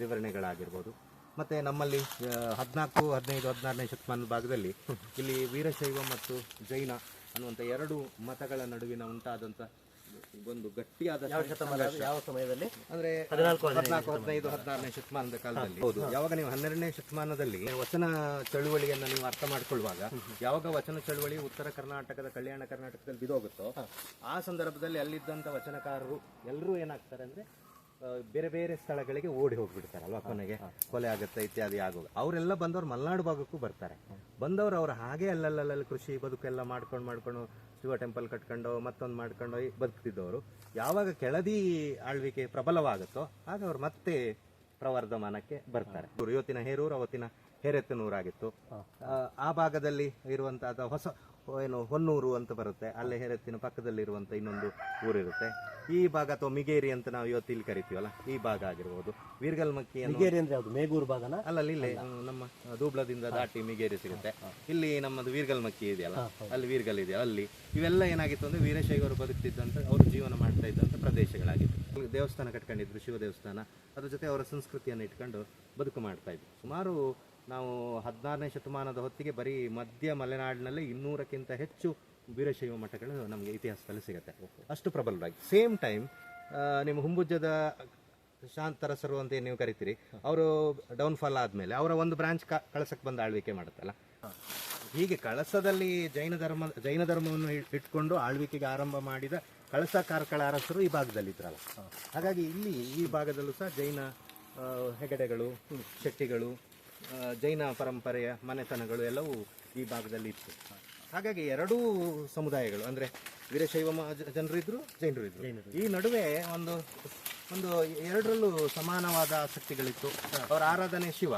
ವಿವರಣೆಗಳಾಗಿರ್ಬೋದು. ಮತ್ತೆ ನಮ್ಮಲ್ಲಿ ಹದಿನಾಲ್ಕು ಹದಿನೈದು ಹದಿನಾರನೇ ಶತಮಾನದ ಭಾಗದಲ್ಲಿ ಇಲ್ಲಿ ವೀರಶೈವ ಮತ್ತು ಜೈನ ಅನ್ನುವಂಥ ಎರಡು ಮತಗಳ ನಡುವಿನ ಉಂಟಾದಂಥ ಒಂದು ಗಟ್ಟಿಯಾದ ಯಾವ ಸಮಯದಲ್ಲಿ? ಅಂದ್ರೆ ಹದಿನಾಲ್ಕು, ಹದಿನೈದು ಹದಿನಾರನೇ ಶತಮಾನದ ಕಾಲದಲ್ಲಿ. ಹೌದು. ಯಾವಾಗ ನೀವು ಹನ್ನೆರಡನೇ ಶತಮಾನದಲ್ಲಿ ವಚನ ಚಳುವಳಿಯನ್ನ ನೀವು ಅರ್ಥ ಮಾಡ್ಕೊಳ್ಳುವಾಗ ಯಾವಾಗ ವಚನ ಚಳುವಳಿ ಉತ್ತರ ಕರ್ನಾಟಕದ ಕಲ್ಯಾಣ ಕರ್ನಾಟಕದಲ್ಲಿ ಬಿದೋಗುತ್ತೋ ಆ ಸಂದರ್ಭದಲ್ಲಿ ಅಲ್ಲಿದ್ದಂತ ವಚನಕಾರರು ಎಲ್ಲರೂ ಏನಾಗ್ತಾರೆ ಅಂದ್ರೆ ಬೇರೆ ಬೇರೆ ಸ್ಥಳಗಳಿಗೆ ಓಡಿ ಹೋಗ್ಬಿಡ್ತಾರಲ್ವಾ ಕೊನೆಗೆ? ಕೊಲೆ ಆಗುತ್ತೆ ಇತ್ಯಾದಿ ಆಗೋದು ಅವರೆಲ್ಲ ಬಂದವರು ಮಲೆನಾಡು ಭಾಗಕ್ಕೂ ಬರ್ತಾರೆ. ಬಂದವರು ಅವ್ರು ಹಾಗೆ ಅಲ್ಲಲ್ಲಲ್ಲಿ ಕೃಷಿ ಬದುಕೆಲ್ಲ ಮಾಡ್ಕೊಂಡು ಮಾಡ್ಕೊಂಡು ಶಿವ ಟೆಂಪಲ್ ಕಟ್ಕೊಂಡು ಮತ್ತೊಂದು ಮಾಡ್ಕೊಂಡು ಬದುಕ್ತಿದ್ದವರು. ಯಾವಾಗ ಕೆಳದಿ ಆಳ್ವಿಕೆ ಪ್ರಬಲವಾಗುತ್ತೋ ಆಗ ಅವ್ರು ಮತ್ತೆ ಪ್ರವರ್ಧಮಾನಕ್ಕೆ ಬರ್ತಾರೆ. ಇವತ್ತಿನ ಹೇರೂರು ಅವತ್ತಿನ ಹೇರೆತ್ತನೂರಾಗಿತ್ತು ಆ ಭಾಗದಲ್ಲಿ ಇರುವಂತಹ ಹೊಸ ಏನು ಹೊನ್ನೂರು ಅಂತ ಬರುತ್ತೆ. ಅಲ್ಲೇ ಹೆರತ್ತಿನ ಪಕ್ಕದಲ್ಲಿರುವಂಥ ಇನ್ನೊಂದು ಊರಿರುತ್ತೆ. ಈ ಭಾಗ ಅಥವಾ ಮಿಗೇರಿ ಅಂತ ನಾವು ಇವತ್ತು ಇಲ್ಲಿ ಕರಿತೀವಲ್ಲ ಈ ಭಾಗ ಆಗಿರ್ಬೋದು. ವೀರ್ಗಲ್ಮಕ್ಕಿ ಮಿಗೇರಿ ಅಂದ್ರೆ ಯಾವುದು? ಮೇಗೂರು ಭಾಗನ? ಅಲ್ಲಲ್ಲಿ ಇಲ್ಲೇ ನಮ್ಮ ದೂಬ್ಲದಿಂದ ದಾಟಿ ಮಿಗೇರಿ ಸಿಗುತ್ತೆ. ಇಲ್ಲಿ ನಮ್ಮದು ವೀರ್ಗಲ್ಮಕ್ಕಿ ಇದೆಯಲ್ಲ ಅಲ್ಲಿ ವೀರ್ಗಲ್ ಇದೆ ಅಲ್ಲಿ ಇವೆಲ್ಲ ಏನಾಗಿತ್ತು ಅಂದ್ರೆ ವೀರಶೈವರು ಬದುಕ್ತಿದ್ದಂತ ಅವರು ಜೀವನ ಮಾಡ್ತಾ ಇದ್ದಂಥ ಪ್ರದೇಶಗಳಾಗಿತ್ತು. ಅಲ್ಲಿ ದೇವಸ್ಥಾನ ಕಟ್ಕೊಂಡಿದ್ರು ಶಿವ ದೇವಸ್ಥಾನ. ಅದ್ರ ಜೊತೆ ಅವರ ಸಂಸ್ಕೃತಿಯನ್ನು ಇಟ್ಕೊಂಡು ಬದುಕು ಮಾಡ್ತಾ ಇದ್ರು. ಸುಮಾರು ನಾವು ಹದಿನಾರನೇ ಶತಮಾನದ ಹೊತ್ತಿಗೆ ಬರೀ ಮಧ್ಯ ಮಲೆನಾಡಿನಲ್ಲಿ ಇನ್ನೂರಕ್ಕಿಂತ ಹೆಚ್ಚು ವೀರಶೈವ ಮಠಗಳು ನಮಗೆ ಇತಿಹಾಸದಲ್ಲಿ ಸಿಗುತ್ತೆ. ಅಷ್ಟು ಪ್ರಬಲವಾಗಿ. ಸೇಮ್ ಟೈಮ್ ನಿಮ್ಮ ಹುಂಬುಜದ ಶಾಂತರಸರು ಅಂತ ನೀವು ಕರಿತೀರಿ, ಅವರು ಡೌನ್ಫಾಲ್ ಆದಮೇಲೆ ಅವರ ಒಂದು ಬ್ರಾಂಚ್ ಕಳಸಕ್ಕೆ ಬಂದು ಆಳ್ವಿಕೆ ಮಾಡುತ್ತಲ್ಲ. ಹೀಗೆ ಕಳಸದಲ್ಲಿ ಜೈನ ಧರ್ಮ, ಜೈನ ಧರ್ಮವನ್ನು ಇಟ್- ಇಟ್ಕೊಂಡು ಆಳ್ವಿಕೆಗೆ ಆರಂಭ ಮಾಡಿದ ಕಳಸ ಕಾರ್ಕಳ ಅರಸರು ಈ ಭಾಗದಲ್ಲಿ ಇದ್ರಲ್ಲ ಹಾಗಾಗಿ ಇಲ್ಲಿ ಈ ಭಾಗದಲ್ಲೂ ಸಹ ಜೈನ ಹೆಗಡೆಗಳು, ಶೆಟ್ಟಿಗಳು ಜೈನ ಪರಂಪರೆಯ ಮನೆತನಗಳು ಎಲ್ಲವೂ ಈ ಭಾಗದಲ್ಲಿ ಇತ್ತು. ಹಾಗಾಗಿ ಎರಡೂ ಸಮುದಾಯಗಳು ಅಂದ್ರೆ ವೀರಶೈವ ಜನರು ಇದ್ರು ಜನರಿದ್ರು ಜೈನರು ಇದ್ರು. ಈ ನಡುವೆ ಒಂದು ಒಂದು ಎರಡರಲ್ಲೂ ಸಮಾನವಾದ ಆಸಕ್ತಿಗಳಿತ್ತು. ಅವರ ಆರಾಧನೆ ಶಿವ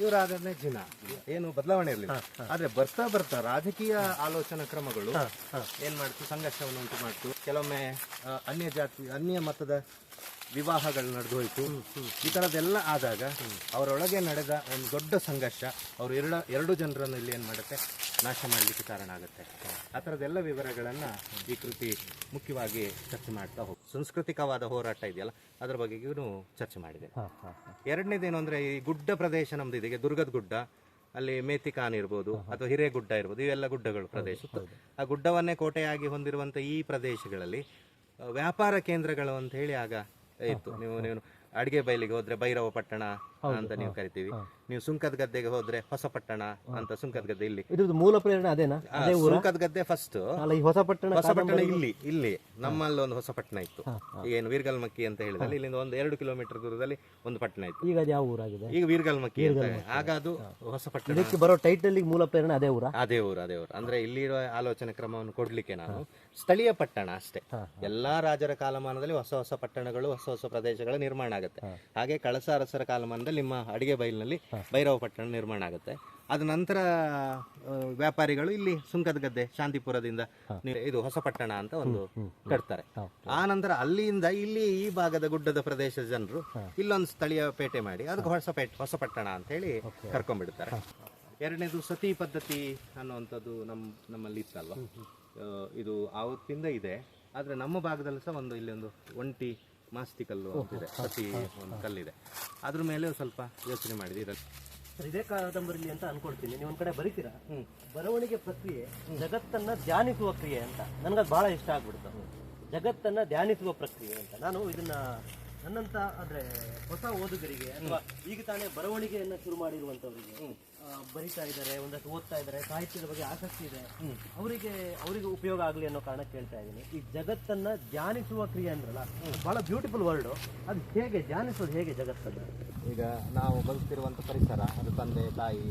ಇವರ ಆರಾಧನೆ ಜಿನ. ಏನು ಬದಲಾವಣೆ ಇರಲಿಲ್ಲ. ಆದ್ರೆ ಬರ್ತಾ ಬರ್ತಾ ರಾಜಕೀಯ ಆಲೋಚನಾ ಕ್ರಮಗಳು ಏನ್ ಮಾಡ್ತು? ಸಂಘರ್ಷವನ್ನು ಉಂಟು ಮಾಡ್ತು. ಕೆಲವೊಮ್ಮೆ ಅನ್ಯ ಜಾತಿ ಅನ್ಯ ಮತದ ವಿವಾಹಗಳು ನಡೆದು ಹೋಯ್ತು ಈ ತರದೆಲ್ಲ ಆದಾಗ ಅವರೊಳಗೆ ನಡೆದ ಒಂದು ದೊಡ್ಡ ಸಂಘರ್ಷ ಅವರು ಎರಡ ಎರಡು ಜನರನ್ನು ಇಲ್ಲಿ ಏನು ಮಾಡುತ್ತೆ? ನಾಶ ಮಾಡಲಿಕ್ಕೆ ಕಾರಣ ಆಗುತ್ತೆ. ಆ ಥರದ್ದೆಲ್ಲ ವಿವರಗಳನ್ನು ಈ ಕೃತಿ ಮುಖ್ಯವಾಗಿ ಚರ್ಚೆ ಮಾಡ್ತಾ ಹೋಗಿ ಸಾಂಸ್ಕೃತಿಕವಾದ ಹೋರಾಟ ಇದೆಯಲ್ಲ ಅದರ ಬಗ್ಗೆಗೂ ಚರ್ಚೆ ಮಾಡಿದೆ. ಎರಡನೇದೇನು ಅಂದರೆ ಈ ಗುಡ್ಡ ಪ್ರದೇಶ ನಮ್ದು ಇದೆ ದುರ್ಗದ ಗುಡ್ಡ ಅಲ್ಲಿ ಮೇತಿಕಾನ್ ಇರ್ಬೋದು ಅಥವಾ ಹಿರೇಗುಡ್ಡ ಇರ್ಬೋದು ಇವೆಲ್ಲ ಗುಡ್ಡಗಳು ಪ್ರದೇಶ ಆ ಗುಡ್ಡವನ್ನೇ ಕೋಟೆಯಾಗಿ ಹೊಂದಿರುವಂಥ ಈ ಪ್ರದೇಶಗಳಲ್ಲಿ ವ್ಯಾಪಾರ ಕೇಂದ್ರಗಳು ಅಂತ ಹೇಳಿ ಆಗ ಇತ್ತು. ನೀವು ನೀವು ಅಡಿಗೆ ಬೈಲಿಗೆ ಹೋದ್ರೆ ಭೈರವ ಪಟ್ಟಣ ಅಂತ ನೀವು ಕರಿತೀವಿ. ನೀವು ಸುಂಕದ ಗದ್ದೆಗೆ ಹೋದ್ರೆ ಹೊಸ ಪಟ್ಟಣ ಅಂತ ಸುಂಕದ ಗದ್ದೆ ಇಲ್ಲಿ. ಇದ್ರದ್ದು ಮೂಲ ಪ್ರೇರಣೆ ಅದೇನಾ? ಸುಂಕದ ಗದ್ದೆ ಫಸ್ಟ್ ಅಲ್ಲ ಈ ಹೊಸ ಪಟ್ಟಣ ಹೊಸ ಪಟ್ಟಣ ಇಲ್ಲಿ ಇಲ್ಲಿ. ನಮ್ಮಲ್ಲಿ ಒಂದು ಹೊಸ ಪಟ್ಟಣ ಇತ್ತು. ಏನು ವೀರ್ಗಲ್ಮಕ್ಕಿ ಅಂತ ಹೇಳಿದ್ರೆ ಇಲ್ಲಿಂದ ಒಂದು ಎರಡು ಕಿಲೋಮೀಟರ್ ದೂರದಲ್ಲಿ ಒಂದು ಪಟ್ಟಣ ಇತ್ತು. ಈಗ ಅದು ಯಾವ ಊರಾಗಿದೆ? ಈಗ ವೀರ್ಗಲ್ಮಕ್ಕಿ ಆಗ ಅದು ಹೊಸ ಪಟ್ಟಣ. ಇದಕ್ಕೆ ಬರೋ ಟೈಟಲ್ ಮೂಲ ಪ್ರೇರಣೆ ಅದೇ ಊರ? ಅದೇ ಊರು ಅದೇ ಊರು. ಅಂದ್ರೆ ಇಲ್ಲಿರುವ ಆಲೋಚನೆ ಕ್ರಮವನ್ನು ಕೊಡ್ಲಿಕ್ಕೆ ನಾನು. ಸ್ಥಳೀಯ ಪಟ್ಟಣ ಅಷ್ಟೇ. ಎಲ್ಲಾ ರಾಜರ ಕಾಲಮಾನದಲ್ಲಿ ಹೊಸ ಹೊಸ ಪಟ್ಟಣಗಳು ಹೊಸ ಹೊಸ ಪ್ರದೇಶಗಳ ನಿರ್ಮಾಣ ಆಗುತ್ತೆ. ಹಾಗೆ ಕಳಸ ಅರಸರ ಕಾಲಮಾನದಲ್ಲಿ ನಿಮ್ಮ ಅಡುಗೆ ಬೈಲಿನಲ್ಲಿ ಭೈರವ ಪಟ್ಟಣ ನಿರ್ಮಾಣ ಆಗುತ್ತೆ. ಅದ ನಂತರ ವ್ಯಾಪಾರಿಗಳು ಇಲ್ಲಿ ಸುಂಕದ ಗದ್ದೆ ಶಾಂತಿಪುರದಿಂದ ಇದು ಹೊಸ ಪಟ್ಟಣ ಅಂತ ಒಂದು ಕಟ್ತಾರೆ. ಆ ನಂತರ ಅಲ್ಲಿಯಿಂದ ಇಲ್ಲಿ ಈ ಭಾಗದ ಗುಡ್ಡದ ಪ್ರದೇಶದ ಜನರು ಇಲ್ಲೊಂದು ಸ್ಥಳೀಯ ಪೇಟೆ ಮಾಡಿ ಅದಕ್ಕೆ ಹೊಸ ಪೇಟೆ ಹೊಸ ಪಟ್ಟಣ ಅಂತ ಹೇಳಿ ಕರ್ಕೊಂಡ್ಬಿಡ್ತಾರೆ. ಎರಡನೇದು ಸತಿ ಪದ್ಧತಿ ಅನ್ನುವಂಥದ್ದು ನಮ್ಮ ನಮ್ಮಲ್ಲಿ ಇತ್ತಲ್ವ? ಇದು ಆವತ್ತಿಂದ ಇದೆ. ಆದರೆ ನಮ್ಮ ಭಾಗದಲ್ಲಿ ಸಹ ಒಂದು ಇಲ್ಲಿ ಒಂದು ಒಂಟಿ ಮಾಸ್ತಿ ಕಲ್ಲು ಅಂತಿದೆ ಪ್ರತಿ ಒಂದು ಕಲ್ಲಿದೆ. ಅದ್ರ ಮೇಲೆ ಸ್ವಲ್ಪ ಯೋಚನೆ ಮಾಡಿದೆ ಇದರಲ್ಲಿ. ಇದೇ ಕಾದಂಬರಿಲಿ ಅಂತ ಅನ್ಕೊಳ್ತೀನಿ. ನೀವು ಒಂದ್ ಕಡೆ ಬರೀತೀರಾ? ಬರವಣಿಗೆ ಪ್ರಕ್ರಿಯೆ ಜಗತ್ತನ್ನ ಧ್ಯಾನಿಸುವ ಕ್ರಿಯೆ ಅಂತ. ನನಗದು ಬಹಳ ಇಷ್ಟ ಆಗ್ಬಿಡ್ತು. ಜಗತ್ತನ್ನ ಧ್ಯಾನಿಸುವ ಪ್ರಕ್ರಿಯೆ ಅಂತ. ನಾನು ಇದನ್ನ ನನ್ನಂತ ಅಂದ್ರೆ ಹೊಸ ಓದುಗರಿಗೆ ಅಥವಾ ಈಗ ತಾನೇ ಬರವಣಿಗೆಯನ್ನ ಶುರು ಮಾಡಿರುವಂತವರಿಗೆ ಬರಿತಾ ಇದ್ದಾರೆ ಒಂದಷ್ಟು ಓದ್ತಾ ಇದ್ದಾರೆ ಸಾಹಿತ್ಯದ ಬಗ್ಗೆ ಆಸಕ್ತಿ ಇದೆ. ಅವರಿಗೆ ಅವರಿಗೆ ಉಪಯೋಗ ಆಗಲಿ ಅನ್ನೋ ಕಾರಣ ಕೇಳ್ತಾ ಇದ್ದೀನಿ. ಈ ಜಗತ್ತನ್ನ ಧ್ಯಾನಿಸುವ ಕ್ರಿಯೆ ಅಂದ್ರಲ್ಲ ಬಹಳ ಬ್ಯೂಟಿಫುಲ್ ವರ್ಡ್ ಅದು ಹೇಗೆ ಧ್ಯಾನಿಸೋದು ಹೇಗೆ ಜಗತ್ತನ್ನ? ಈಗ ನಾವು ಬದುಕ್ತಿರುವಂಥ ಪರಿಸರ ಅದು ತಂದೆ ತಾಯಿ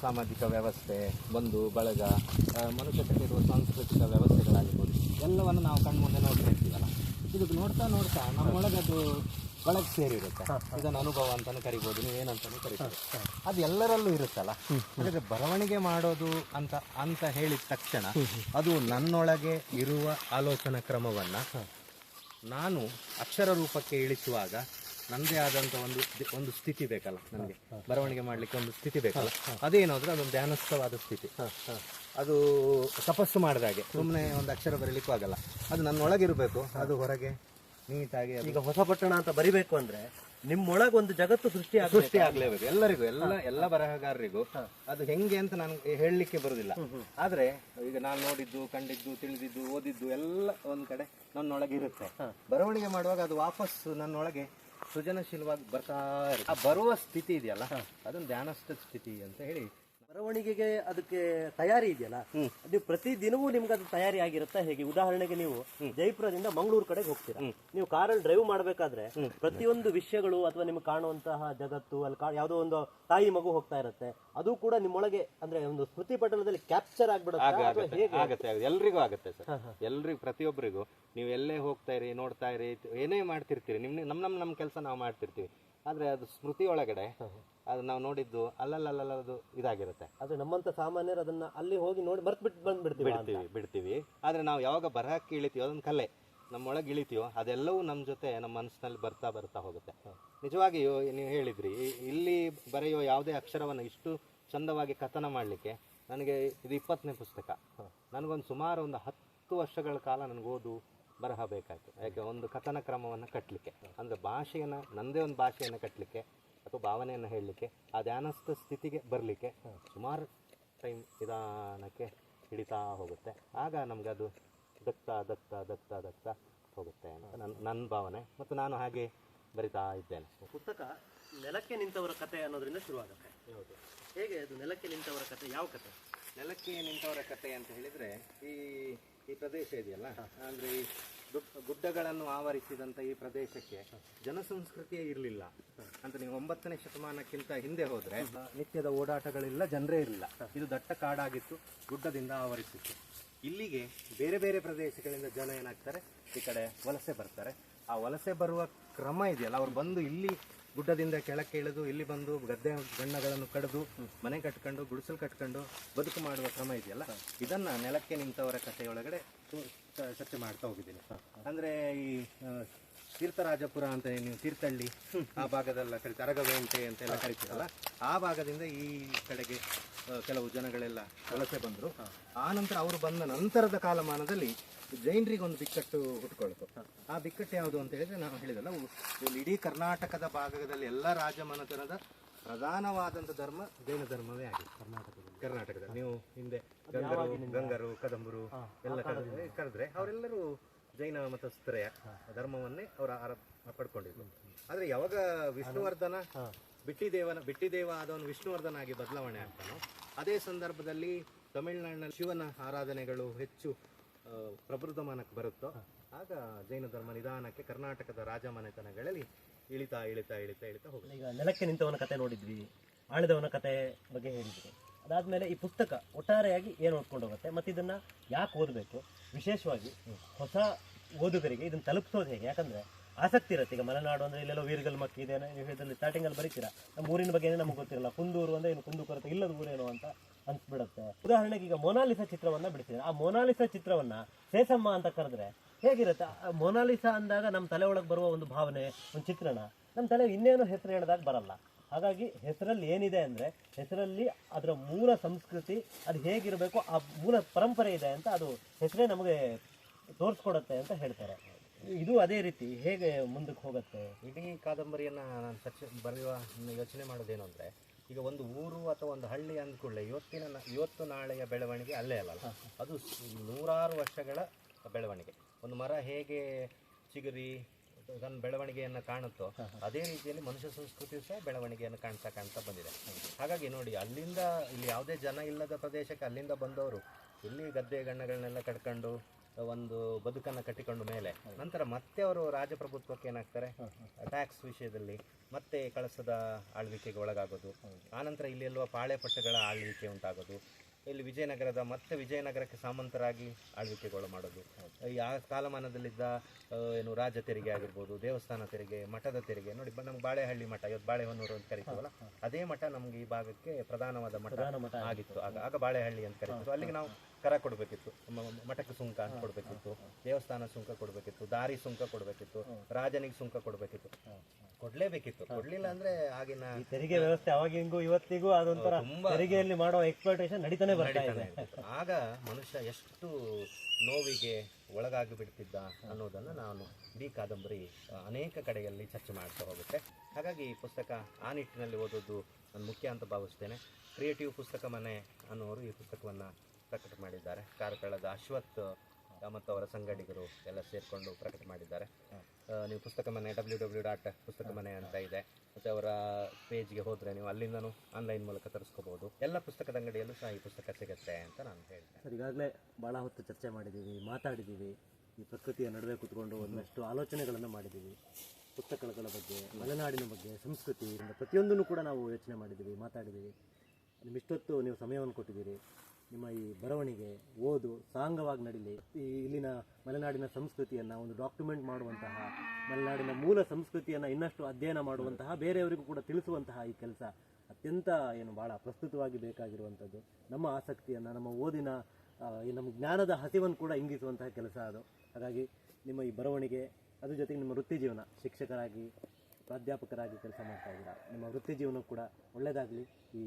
ಸಾಮಾಜಿಕ ವ್ಯವಸ್ಥೆ ಬಂಧು ಬಳಗ ಆ, ಮನುಷ್ಯತೆಗೆ ಇರುವ ಸಾಂಸ್ಕೃತಿಕ ವ್ಯವಸ್ಥೆಗಳಾಗಿರ್ಬೋದು ಎಲ್ಲವನ್ನು ನಾವು ಕಣ್ಮುಂದೆ ನೋಡ್ತಾ ಇರ್ತೀವಲ್ಲ. ಇದು ನೋಡ್ತಾ ನೋಡ್ತಾ ನಮ್ಮೊಳಗದು ಅದು ಒಳಗೆ ಸೇರಿರುತ್ತೆ ಇದನ್ನು ಅನುಭವ ಅಂತಲೂ ಕರಿಬೋದು ಏನಂತಲೂ ಕರಿತೀರಿ. ಅದು ಎಲ್ಲರಲ್ಲೂ ಇರುತ್ತಲ್ಲ? ಹಾಗಾದ್ರೆ ಬರವಣಿಗೆ ಮಾಡೋದು ಅಂತ ಅಂತ ಹೇಳಿದ ತಕ್ಷಣ ಅದು ನನ್ನೊಳಗೆ ಇರುವ ಆಲೋಚನಾ ಕ್ರಮವನ್ನ ನಾನು ಅಕ್ಷರ ರೂಪಕ್ಕೆ ಇಳಿಸುವಾಗ ನನ್ನದೇ ಆದಂತ ಒಂದು ಒಂದು ಸ್ಥಿತಿ ಬೇಕಲ್ಲ ನನಗೆ. ಬರವಣಿಗೆ ಮಾಡ್ಲಿಕ್ಕೆ ಒಂದು ಸ್ಥಿತಿ ಬೇಕಲ್ಲ. ಅದು ಅಂದ್ರೆ ಅದೊಂದು ಧ್ಯಾನಸ್ಥವಾದ ಸ್ಥಿತಿ. ಅದು ತಪಸ್ಸು ಮಾಡಿದಾಗೆ ಸುಮ್ಮನೆ ಒಂದು ಅಕ್ಷರ ಬರೀಲಿಕ್ಕೂ ಆಗಲ್ಲ. ಅದು ನನ್ನೊಳಗಿರಬೇಕು. ಅದು ಹೊರಗೆ ನೀಟಾಗಿ ಈಗ ಹೊಸ ಪಟ್ಟಣ ಅಂತ ಬರಿಬೇಕು ಅಂದ್ರೆ ನಿಮ್ಮೊಳಗೆ ಒಂದು ಜಗತ್ತು ಸೃಷ್ಟಿ ಸೃಷ್ಟಿ ಆಗ್ಲೇಬೇಕು ಎಲ್ಲರಿಗೂ ಎಲ್ಲ ಎಲ್ಲ ಬರಹಗಾರರಿಗೂ. ಅದು ಹೆಂಗೆ ಅಂತ ನನಗೆ ಹೇಳಲಿಕ್ಕೆ ಬರುದಿಲ್ಲ. ಆದ್ರೆ ಈಗ ನಾನು ನೋಡಿದ್ದು ಕಂಡಿದ್ದು ತಿಳಿದಿದ್ದು ಓದಿದ್ದು ಎಲ್ಲ ಒಂದ್ ಕಡೆ ನನ್ನೊಳಗೆ ಇರುತ್ತೆ. ಬರವಣಿಗೆ ಮಾಡುವಾಗ ಅದು ವಾಪಸ್ ನನ್ನೊಳಗೆ ಸೃಜನಶೀಲವಾಗಿ ಬರ್ತಾ ಇರುತ್ತೆ. ಆ ಬರುವ ಸ್ಥಿತಿ ಇದೆಯಲ್ಲ ಅದೊಂದು ಧ್ಯಾನಸ್ಥ ಸ್ಥಿತಿ ಅಂತ ಹೇಳಿ ಬರವಣಿಗೆಗೆ ಅದಕ್ಕೆ ತಯಾರಿ ಇದೆಯಲ್ಲ? ನೀವು ಪ್ರತಿ ದಿನವೂ ನಿಮ್ಗೆ ಅದು ತಯಾರಿ ಆಗಿರುತ್ತಾ ಹೇಗೆ? ಉದಾಹರಣೆಗೆ ನೀವು ಜೈಪುರದಿಂದ ಮಂಗಳೂರು ಕಡೆಗೆ ಹೋಗ್ತೀರಾ? ನೀವು ಕಾರಲ್ಲಿ ಡ್ರೈವ್ ಮಾಡಬೇಕಾದ್ರೆ ಪ್ರತಿಯೊಂದು ವಿಷಯಗಳು ಅಥವಾ ನಿಮ್ಗೆ ಕಾಣುವಂತಹ ಜಗತ್ತು ಅಲ್ಲಿ ಕಾ- ಯಾವುದೋ ಒಂದು ತಾಯಿ ಮಗು ಹೋಗ್ತಾ ಇರುತ್ತೆ ಅದು ಕೂಡ ನಿಮ್ಮೊಳಗೆ ಅಂದ್ರೆ ಒಂದು ಸ್ಮೃತಿ ಪಟಲದಲ್ಲಿ ಕ್ಯಾಪ್ಚರ್ ಆಗ್ಬಿಡುತ್ತೆ? ಆಗತ್ತೆ. ಎಲ್ರಿಗೂ ಆಗುತ್ತೆ ಸರ್. ಎಲ್ರಿಗೂ ಪ್ರತಿಯೊಬ್ಬರಿಗೂ. ನೀವು ಎಲ್ಲೇ ಹೋಗ್ತಾ ಇರಿ ನೋಡ್ತಾ ಇರಿ ಏನೇ ಮಾಡ್ತಿರ್ತೀರಿ ನಿಮ್ ನಮ್ ನಮ್ ನಮ್ ಕೆಲಸ ನಾವು ಮಾಡ್ತಿರ್ತೀವಿ. ಆದ್ರೆ ಅದು ಸ್ಮೃತಿ ಒಳಗಡೆ ಅದು ನಾವು ನೋಡಿದ್ದು ಅಲ್ಲಲ್ಲಲ್ಲದು ಇದಾಗಿರುತ್ತೆ. ಆದರೆ ನಮ್ಮಂತ ಸಾಮಾನ್ಯರು ಅದನ್ನ ಅಲ್ಲಿ ಹೋಗಿ ನೋಡಿ ಮರ್ತ್ ಬಿಟ್ಟು ಬಂದ್ಬಿಡ್ತೀವಿ. ಬಿಡ್ತೀವಿ ಬಿಡ್ತೀವಿ. ಆದರೆ ನಾವು ಯಾವಾಗ ಬರಹಕ್ಕೆ ಇಳಿತೀವೋ ಅದೊಂದು ಕಲೆ. ನಮ್ಮೊಳಗೆ ಇಳಿತೀವೋ ಅದೆಲ್ಲವೂ ನಮ್ಮ ಜೊತೆ ನಮ್ಮ ಮನಸ್ಸಿನಲ್ಲಿ ಬರ್ತಾ ಬರ್ತಾ ಹೋಗುತ್ತೆ. ನಿಜವಾಗಿಯೂ ನೀವು ಹೇಳಿದ್ರಿ ಇಲ್ಲಿ ಬರೆಯುವ ಯಾವುದೇ ಅಕ್ಷರವನ್ನು ಇಷ್ಟು ಚಂದವಾಗಿ ಕಥನ ಮಾಡಲಿಕ್ಕೆ ನನಗೆ ಇದು ಇಪ್ಪತ್ತನೇ ಪುಸ್ತಕ. ನನಗೊಂದು ಸುಮಾರು ಒಂದು ಹತ್ತು ವರ್ಷಗಳ ಕಾಲ ನನಗೆ ಓದು ಬರಹ ಬೇಕಾಯಿತು. ಯಾಕೆ? ಒಂದು ಕಥನ ಕ್ರಮವನ್ನು ಕಟ್ಟಲಿಕ್ಕೆ ಅಂದರೆ ಭಾಷೆಯನ್ನು ನನ್ನದೇ ಒಂದು ಭಾಷೆಯನ್ನು ಕಟ್ಟಲಿಕ್ಕೆ ಅಥವಾ ಭಾವನೆಯನ್ನು ಹೇಳಲಿಕ್ಕೆ ಆ ಧ್ಯಾನಸ್ಥ ಸ್ಥಿತಿಗೆ ಬರಲಿಕ್ಕೆ ಸುಮಾರು ಟೈಮ್ ನಿಧಾನಕ್ಕೆ ಹಿಡಿತಾ ಹೋಗುತ್ತೆ. ಆಗ ನಮಗೆ ಅದು ದಕ್ತಾ ದಕ್ತಾ ದಕ್ತಾ ದಕ್ತಾ ಹೋಗುತ್ತೆ ಅಂತ ನನ್ನ ನನ್ನ ಭಾವನೆ. ಮತ್ತು ನಾನು ಹಾಗೆ ಬರಿತಾ ಇದ್ದೇನೆ. ಪುಸ್ತಕ ನೆಲಕ್ಕೆ ನಿಂತವರ ಕತೆ ಅನ್ನೋದರಿಂದ ಶುರುವಾಗುತ್ತೆ. ಹೇಗೆ? ಅದು ನೆಲಕ್ಕೆ ನಿಂತವರ ಕತೆ ಯಾವ ಕತೆ? ನೆಲಕ್ಕೆ ನಿಂತವರ ಕತೆ ಅಂತ ಹೇಳಿದರೆ ಈ ಈ ಪ್ರದೇಶ ಇದೆಯಲ್ಲ? ಅಂದ್ರೆ ಈ ಗುಡ್ಡಗಳನ್ನು ಆವರಿಸಿದಂತ ಈ ಪ್ರದೇಶಕ್ಕೆ ಜನಸಂಸ್ಕೃತಿಯೇ ಇರಲಿಲ್ಲ. ಅಂತ ನೀವು ಒಂಬತ್ತನೇ ಶತಮಾನಕ್ಕಿಂತ ಹಿಂದೆ ಹೋದ್ರೆ, ನಿತ್ಯದ ಓಡಾಟಗಳಿಲ್ಲ, ಜನರೇ ಇರಲಿಲ್ಲ ಇದು ದಟ್ಟ ಕಾಡಾಗಿತ್ತು, ಗುಡ್ಡದಿಂದ ಆವರಿಸಿತ್ತು. ಇಲ್ಲಿಗೆ ಬೇರೆ ಬೇರೆ ಪ್ರದೇಶಗಳಿಂದ ಜನ ಏನಾಗ್ತಾರೆ? ಈ ಕಡೆ ವಲಸೆ ಬರ್ತಾರೆ. ಆ ವಲಸೆ ಬರುವ ಕ್ರಮ ಇದೆಯಲ್ಲ, ಅವ್ರು ಬಂದು ಇಲ್ಲಿ ಗುಡ್ಡದಿಂದ ಕೆಳಕ್ಕೆ ಇಳಿದು ಇಲ್ಲಿ ಬಂದು ಗದ್ದೆ ಬಣ್ಣಗಳನ್ನು ಕಡಿದು ಮನೆ ಕಟ್ಕೊಂಡು, ಗುಡಿಸಲು ಕಟ್ಕೊಂಡು ಬದುಕು ಮಾಡುವ ಕ್ರಮ ಇದೆಯಲ್ಲ? ಇದನ್ನ ನೆಲಕ್ಕೆ ನಿಂತವರ ಕಥೆಯೊಳಗಡೆ ಚರ್ಚೆ ಮಾಡ್ತಾ ಹೋಗಿದ್ದೀನಿ. ಅಂದ್ರೆ ಈ ತೀರ್ಥರಾಜಪುರ ಅಂತ ನೀವು ತೀರ್ಥಹಳ್ಳಿ ಆ ಭಾಗದೆಲ್ಲ ಕರಿತೀವಿ ಅರಗವೇಂಟೆ ಅಂತೆಲ್ಲ ಕರಿತೀರಲ್ಲ? ಆ ಭಾಗದಿಂದ ಈ ಕಡೆಗೆ ಕೆಲವು ಜನಗಳೆಲ್ಲ ವಲಸೆ ಬಂದರು. ಆ ನಂತರ ಅವರು ಬಂದ ನಂತರದ ಕಾಲಮಾನದಲ್ಲಿ ಜೈನರಿಗೆ ಒಂದು ಬಿಕ್ಕಟ್ಟು ಹುಟ್ಕೊಳ್ತು ಆ ಬಿಕ್ಕಟ್ಟು ಯಾವುದು ಅಂತ ಹೇಳಿದ್ರೆ ನಾವು ಹೇಳಿದಲ್ಲ ಇಡೀ ಕರ್ನಾಟಕದ ಭಾಗದಲ್ಲಿ ಎಲ್ಲ ರಾಜಮನೆತನದ ಪ್ರಧಾನವಾದಂಥ ಧರ್ಮ ಜೈನ ಧರ್ಮವೇ ಆಗಿದೆ. ಕರ್ನಾಟಕದಲ್ಲಿ. ಕರ್ನಾಟಕದಲ್ಲಿ. ನೀವು ಹಿಂದೆ ಗಂಗರು ಗಂಗರು ಕದಂಬರು ಎಲ್ಲ ಕರೆದ್ರೆ ಕರೆದ್ರೆ ಅವರೆಲ್ಲರೂ ಜೈನ ಮತಸ್ಥರೆಯ ಧರ್ಮವನ್ನೇ ಅವರ ಆರ ಪಡ್ಕೊಂಡಿದ್ರು. ಆದ್ರೆ ಯಾವಾಗ ವಿಷ್ಣುವರ್ಧನ ಬಿಟ್ಟಿದೇವನ ಬಿಟ್ಟಿದೇವ ಆದವನು ವಿಷ್ಣುವರ್ಧನ ಆಗಿ ಬದಲಾವಣೆ ಆಗ್ತಾನೋ ಅದೇ ಸಂದರ್ಭದಲ್ಲಿ ತಮಿಳುನಾಡಿನ ಶಿವನ ಆರಾಧನೆಗಳು ಹೆಚ್ಚು ಪ್ರಬುದ್ಧಮಾನಕ್ಕೆ ಬರುತ್ತೋ ಆಗ ಜೈನ ಧರ್ಮ ನಿಧಾನಕ್ಕೆ ಕರ್ನಾಟಕದ ರಾಜಮನೆತನಗಳಲ್ಲಿ ಇಳಿತಾ ಇಳಿತಾ ಇಳಿತಾ ಇಳಿತಾ ಹೋಗುತ್ತೆ. ಈಗ ನೆಲಕ್ಕೆ ನಿಂತವನ ಕತೆ ನೋಡಿದ್ವಿ. ಆಳಿದವನ ಕತೆ ಬಗ್ಗೆ ಹೇಳಿದ್ವಿ ಅದಾದ್ಮೇಲೆ ಈ ಪುಸ್ತಕ ಒಟ್ಟಾರೆಯಾಗಿ ಏನು ಓದ್ಕೊಂಡು ಹೋಗುತ್ತೆ, ಮತ್ತು ಇದನ್ನು ಯಾಕೆ ಓದಬೇಕು? ವಿಶೇಷವಾಗಿ ಹೊಸ ಓದುಗರಿಗೆ ಇದನ್ನು ತಲುಪಿಸೋದು ಹೇಗೆ? ಯಾಕಂದರೆ ಆಸಕ್ತಿ ಇರುತ್ತೆ. ಈಗ ಮಲೆನಾಡು ಅಂದರೆ ಇಲ್ಲೆಲ್ಲೋ ವೀರಗಲ್ ಮಕ್ಕಿ ಇದೆ ನೀವು ಇದರಲ್ಲಿ ಸ್ಟಾರ್ಟಿಂಗಲ್ಲಿ ಬರೀತೀರಾ? ನಮ್ಮ ಊರಿನ ಬಗ್ಗೆ ನಮಗೆ ಗೊತ್ತಿರಲ್ಲ. ಕುಂದೂರು ಅಂದರೆ ಏನು? ಕುಂದು ಕೊರತೆ ಇಲ್ಲದ ಊರೇನು ಅಂತ ಅನ್ಸ್ಬಿಡುತ್ತೆ. ಉದಾಹರಣೆಗೆ ಈಗ ಮೊನಾಲಿಸಾ ಚಿತ್ರವನ್ನು ಬಿಡಿಸಿದ್ರೆ ಆ ಮೊನಾಲಿಸಾ ಚಿತ್ರವನ್ನು ಸೇಸಮ್ಮ ಅಂತ ಕರೆದ್ರೆ ಹೇಗಿರುತ್ತೆ? ಮೊನಾಲಿಸಾ ಅಂದಾಗ ನಮ್ಮ ತಲೆ ಒಳಗೆ ಬರುವ ಒಂದು ಭಾವನೆ, ಒಂದು ಚಿತ್ರಣ ನಮ್ಮ ತಲೆ ಇನ್ನೇನು ಹೆಸರು ಹೇಳಿದಾಗ ಬರಲ್ಲ. ಹಾಗಾಗಿ ಹೆಸರಲ್ಲಿ ಏನಿದೆ ಅಂದರೆ ಹೆಸರಲ್ಲಿ ಅದರ ಮೂಲ ಸಂಸ್ಕೃತಿ ಅದು ಹೇಗಿರಬೇಕು ಆ ಮೂಲ ಪರಂಪರೆ ಇದೆ ಅಂತ ಅದು ಹೆಸರೇ ನಮಗೆ ತೋರಿಸ್ಕೊಡತ್ತೆ ಅಂತ ಹೇಳ್ತಾರೆ. ಇದು ಅದೇ ರೀತಿ ಹೇಗೆ ಮುಂದಕ್ಕೆ ಹೋಗುತ್ತೆ? ಇಡೀ ಕಾದಂಬರಿಯನ್ನು ನಾನು ಚರ್ಚೆ ಬರೆಯುವ ಯೋಚನೆ ಮಾಡೋದೇನು ಅಂದರೆ ಈಗ ಒಂದು ಊರು ಅಥವಾ ಒಂದು ಹಳ್ಳಿ ಅಂದ್ಕೊಳ್ಳೆ ಇವತ್ತಿನ ನ- ಇವತ್ತು ನಾಳೆಯ ಬೆಳವಣಿಗೆ ಅಲ್ಲೇ ಅಲ್ಲ ಅದು ನೂರಾರು ವರ್ಷಗಳ ಬೆಳವಣಿಗೆ. ಒಂದು ಮರ ಹೇಗೆ ಚಿಗುರಿ ತನ್ನ ಬೆಳವಣಿಗೆಯನ್ನು ಕಾಣುತ್ತೋ ಅದೇ ರೀತಿಯಲ್ಲಿ ಮನುಷ್ಯ ಸಂಸ್ಕೃತಿಯು ಸಹ ಬೆಳವಣಿಗೆಯನ್ನು ಕಾಣ್ತಾ ಕಾಣ್ತಾ ಬಂದಿದೆ. ಹಾಗಾಗಿ ನೋಡಿ ಅಲ್ಲಿಂದ ಇಲ್ಲಿ ಯಾವುದೇ ಜನ ಇಲ್ಲದ ಪ್ರದೇಶಕ್ಕೆ ಅಲ್ಲಿಂದ ಬಂದವರು ಇಲ್ಲಿ ಗದ್ದೆ ಗಣ್ಣಗಳನ್ನೆಲ್ಲ ಕಟ್ಕೊಂಡು ಒಂದು ಬದುಕನ್ನು ಕಟ್ಟಿಕೊಂಡು ಮೇಲೆ ನಂತರ ಮತ್ತೆ ಅವರು ರಾಜಪ್ರಭುತ್ವಕ್ಕೆ ಏನಾಗ್ತಾರೆ? ಟ್ಯಾಕ್ಸ್ ವಿಷಯದಲ್ಲಿ ಮತ್ತೆ ಕಳಸದ ಆಳ್ವಿಕೆಗೆ ಒಳಗಾಗೋದು. ಆನಂತರ ಇಲ್ಲಿ ಎಲ್ಲೋ ಪಾಳೆ ಪಟ್ಟಗಳ ಆಳ್ವಿಕೆ ಉಂಟಾಗೋದು. ಇಲ್ಲಿ ವಿಜಯನಗರದ ಮತ್ತೆ ವಿಜಯನಗರಕ್ಕೆ ಸಾಮಂತರಾಗಿ ಆಳ್ವಿಕೆಗಳು ಮಾಡೋದು. ಈ ಆ ಕಾಲಮಾನದಲ್ಲಿದ್ದ ಏನು ರಾಜ ತೆರಿಗೆ ಆಗಿರ್ಬೋದು ದೇವಸ್ಥಾನ ತೆರಿಗೆ ಮಠದ ತೆರಿಗೆ ನೋಡಿ ನಮ್ಗೆ ಬಾಳೆಹಳ್ಳಿ ಮಠ ಇವತ್ತು ಬಾಳೆಹೊನ್ನೂರು ಅಂತ ಕರಿತೀವಲ್ಲ ಅದೇ ಮಠ ನಮ್ಗೆ ಈ ಭಾಗಕ್ಕೆ ಪ್ರಧಾನವಾದ ಮಠ ಆಗಿತ್ತು. ಆಗ ಆಗ ಬಾಳೆಹಳ್ಳಿ ಅಂತ ಕರಿತೀವಿ. ಅಲ್ಲಿಗೆ ನಾವು ಕರ ಕೊಡಬೇಕಿತ್ತು ಮಠಕ್ಕೆ ಸುಂಕ ಅಂತ ಕೊಡಬೇಕಿತ್ತು ದೇವಸ್ಥಾನ ಸುಂಕ ಕೊಡಬೇಕಿತ್ತು ದಾರಿ ಸುಂಕ ಕೊಡಬೇಕಿತ್ತು ರಾಜನಿಗೆ ಸುಂಕ ಕೊಡಬೇಕಿತ್ತು. ಕೊಡ್ಲೇಬೇಕಿತ್ತು. ಕೊಡ್ಲಿಲ್ಲ ಅಂದ್ರೆ ಆಗಿನ ತೆರಿಗೆ ವ್ಯವಸ್ಥೆ ಅವಾಗಿಂಗೂ ಇವತ್ತಿಗೂ ಅದೊಂಥರ ತೆರಿಗೆಯಲ್ಲಿ ಮಾಡೋ ಎಕ್ಸ್ಪ್ಲೋಟೇಷನ್ ನಡೀತಾನೆ ಬರ್ತಾನೆ ಆಗ ಮನುಷ್ಯ ಎಷ್ಟು ನೋವಿಗೆ ಒಳಗಾಗಿ ಬಿಡ್ತಿದ್ದ ಅನ್ನೋದನ್ನು ನಾನು ಇಡೀ ಕಾದಂಬರಿ ಅನೇಕ ಕಡೆಯಲ್ಲಿ ಚರ್ಚೆ ಮಾಡ್ತಾ ಹೋಗುತ್ತೆ. ಹಾಗಾಗಿ ಈ ಪುಸ್ತಕ ಆ ನಿಟ್ಟಿನಲ್ಲಿ ಓದೋದು ನಾನು ಮುಖ್ಯ ಅಂತ ಭಾವಿಸ್ತೇನೆ. ಕ್ರಿಯೇಟಿವ್ ಪುಸ್ತಕ ಮನೆ ಅನ್ನೋರು ಈ ಪುಸ್ತಕವನ್ನು ಪ್ರಕಟ ಮಾಡಿದ್ದಾರೆ. ಕಾರ್ಕಳದ ಅಶ್ವತ್ ಮತ್ತು ಅವರ ಸಂಗಡಿಗರು ಎಲ್ಲ ಸೇರಿಕೊಂಡು ಪ್ರಕಟ ಮಾಡಿದ್ದಾರೆ. ನೀವು ಪುಸ್ತಕ ಮನೆ ಡಬ್ಲ್ಯೂ ಡಬ್ಲ್ಯೂ ಡಾಟ್ ಪುಸ್ತಕ ಮನೆ ಅಂತ ಇದೆ. ಮತ್ತು ಅವರ ಪೇಜ್ಗೆ ಹೋದರೆ ನೀವು ಅಲ್ಲಿಂದನೂ ಆನ್ಲೈನ್ ಮೂಲಕ ತರಿಸ್ಕೋಬೋದು. ಎಲ್ಲ ಪುಸ್ತಕದ ಅಂಗಡಿಯಲ್ಲೂ ಸಹ ಈ ಪುಸ್ತಕ ಸಿಗುತ್ತೆ ಅಂತ ನಾನು ಹೇಳ್ತೇನೆ. ಸರ್, ಈಗಾಗಲೇ ಭಾಳ ಹೊತ್ತು ಚರ್ಚೆ ಮಾಡಿದ್ದೀವಿ, ಮಾತಾಡಿದ್ದೀವಿ. ಈ ಪ್ರಕೃತಿಯ ನಡುವೆ ಕುತ್ಕೊಂಡು ಒಂದಷ್ಟು ಆಲೋಚನೆಗಳನ್ನು ಮಾಡಿದ್ದೀವಿ. ಪುಸ್ತಕಗಳ ಬಗ್ಗೆ, ಮಲೆನಾಡಿನ ಬಗ್ಗೆ, ಸಂಸ್ಕೃತಿ, ಪ್ರತಿಯೊಂದನ್ನು ಕೂಡ ನಾವು ಯೋಚನೆ ಮಾಡಿದ್ದೀವಿ, ಮಾತಾಡಿದ್ದೀವಿ. ನಿಮ್ಮಿಷ್ಟೊತ್ತು ನೀವು ಸಮಯವನ್ನು ಕೊಟ್ಟಿದ್ದೀರಿ. ನಿಮ್ಮ ಈ ಬರವಣಿಗೆ ಓದು ಸಾಂಗವಾಗಿ ನಡೀಲಿ. ಈ ಇಲ್ಲಿನ ಮಲೆನಾಡಿನ ಸಂಸ್ಕೃತಿಯನ್ನು ಒಂದು ಡಾಕ್ಯುಮೆಂಟ್ ಮಾಡುವಂತಹ, ಮಲೆನಾಡಿನ ಮೂಲ ಸಂಸ್ಕೃತಿಯನ್ನು ಇನ್ನಷ್ಟು ಅಧ್ಯಯನ ಮಾಡುವಂತಹ, ಬೇರೆಯವರಿಗೂ ಕೂಡ ತಿಳಿಸುವಂತಹ ಈ ಕೆಲಸ ಅತ್ಯಂತ ಏನು ಭಾಳ ಪ್ರಸ್ತುತವಾಗಿ ಬೇಕಾಗಿರುವಂಥದ್ದು. ನಮ್ಮ ಆಸಕ್ತಿಯನ್ನು, ನಮ್ಮ ಓದಿನ ಈ ನಮ್ಮ ಜ್ಞಾನದ ಹಸಿವನ್ನು ಕೂಡ ಇಂಗಿಸುವಂತಹ ಕೆಲಸ ಅದು. ಹಾಗಾಗಿ ನಿಮ್ಮ ಈ ಬರವಣಿಗೆ ಅದ್ರ ಜೊತೆಗೆ ನಿಮ್ಮ ವೃತ್ತಿ ಜೀವನ ಶಿಕ್ಷಕರಾಗಿ ಪ್ರಾಧ್ಯಾಪಕರಾಗಿ ಕೆಲಸ ಮಾಡ್ತಾ ಇದ್ದೀರಾ? ನಿಮ್ಮ ವೃತ್ತಿ ಜೀವನ ಕೂಡ ಒಳ್ಳೆಯದಾಗಲಿ ಈ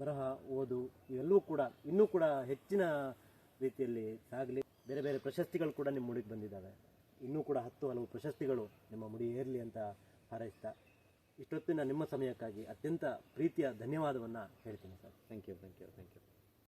ಬರಹ, ಓದು, ಇವೆಲ್ಲವೂ ಕೂಡ ಇನ್ನೂ ಕೂಡ ಹೆಚ್ಚಿನ ರೀತಿಯಲ್ಲಿ ಸಾಗಲಿ. ಬೇರೆ ಬೇರೆ ಪ್ರಶಸ್ತಿಗಳು ಕೂಡ ನಿಮ್ಮ ಮುಡಿಗೆ ಬಂದಿದ್ದಾವೆ. ಇನ್ನೂ ಕೂಡ ಹತ್ತು ಹಲವು ಪ್ರಶಸ್ತಿಗಳು ನಿಮ್ಮ ಮುಡಿ ಏರಲಿ ಅಂತ ಹಾರೈಸ್ತಾ. ಇಷ್ಟೊತ್ತಿನ ನಿಮ್ಮ ಸಮಯಕ್ಕಾಗಿ ಅತ್ಯಂತ ಪ್ರೀತಿಯ ಧನ್ಯವಾದವನ್ನು ಹೇಳ್ತೀನಿ sir. Thank you thank you thank you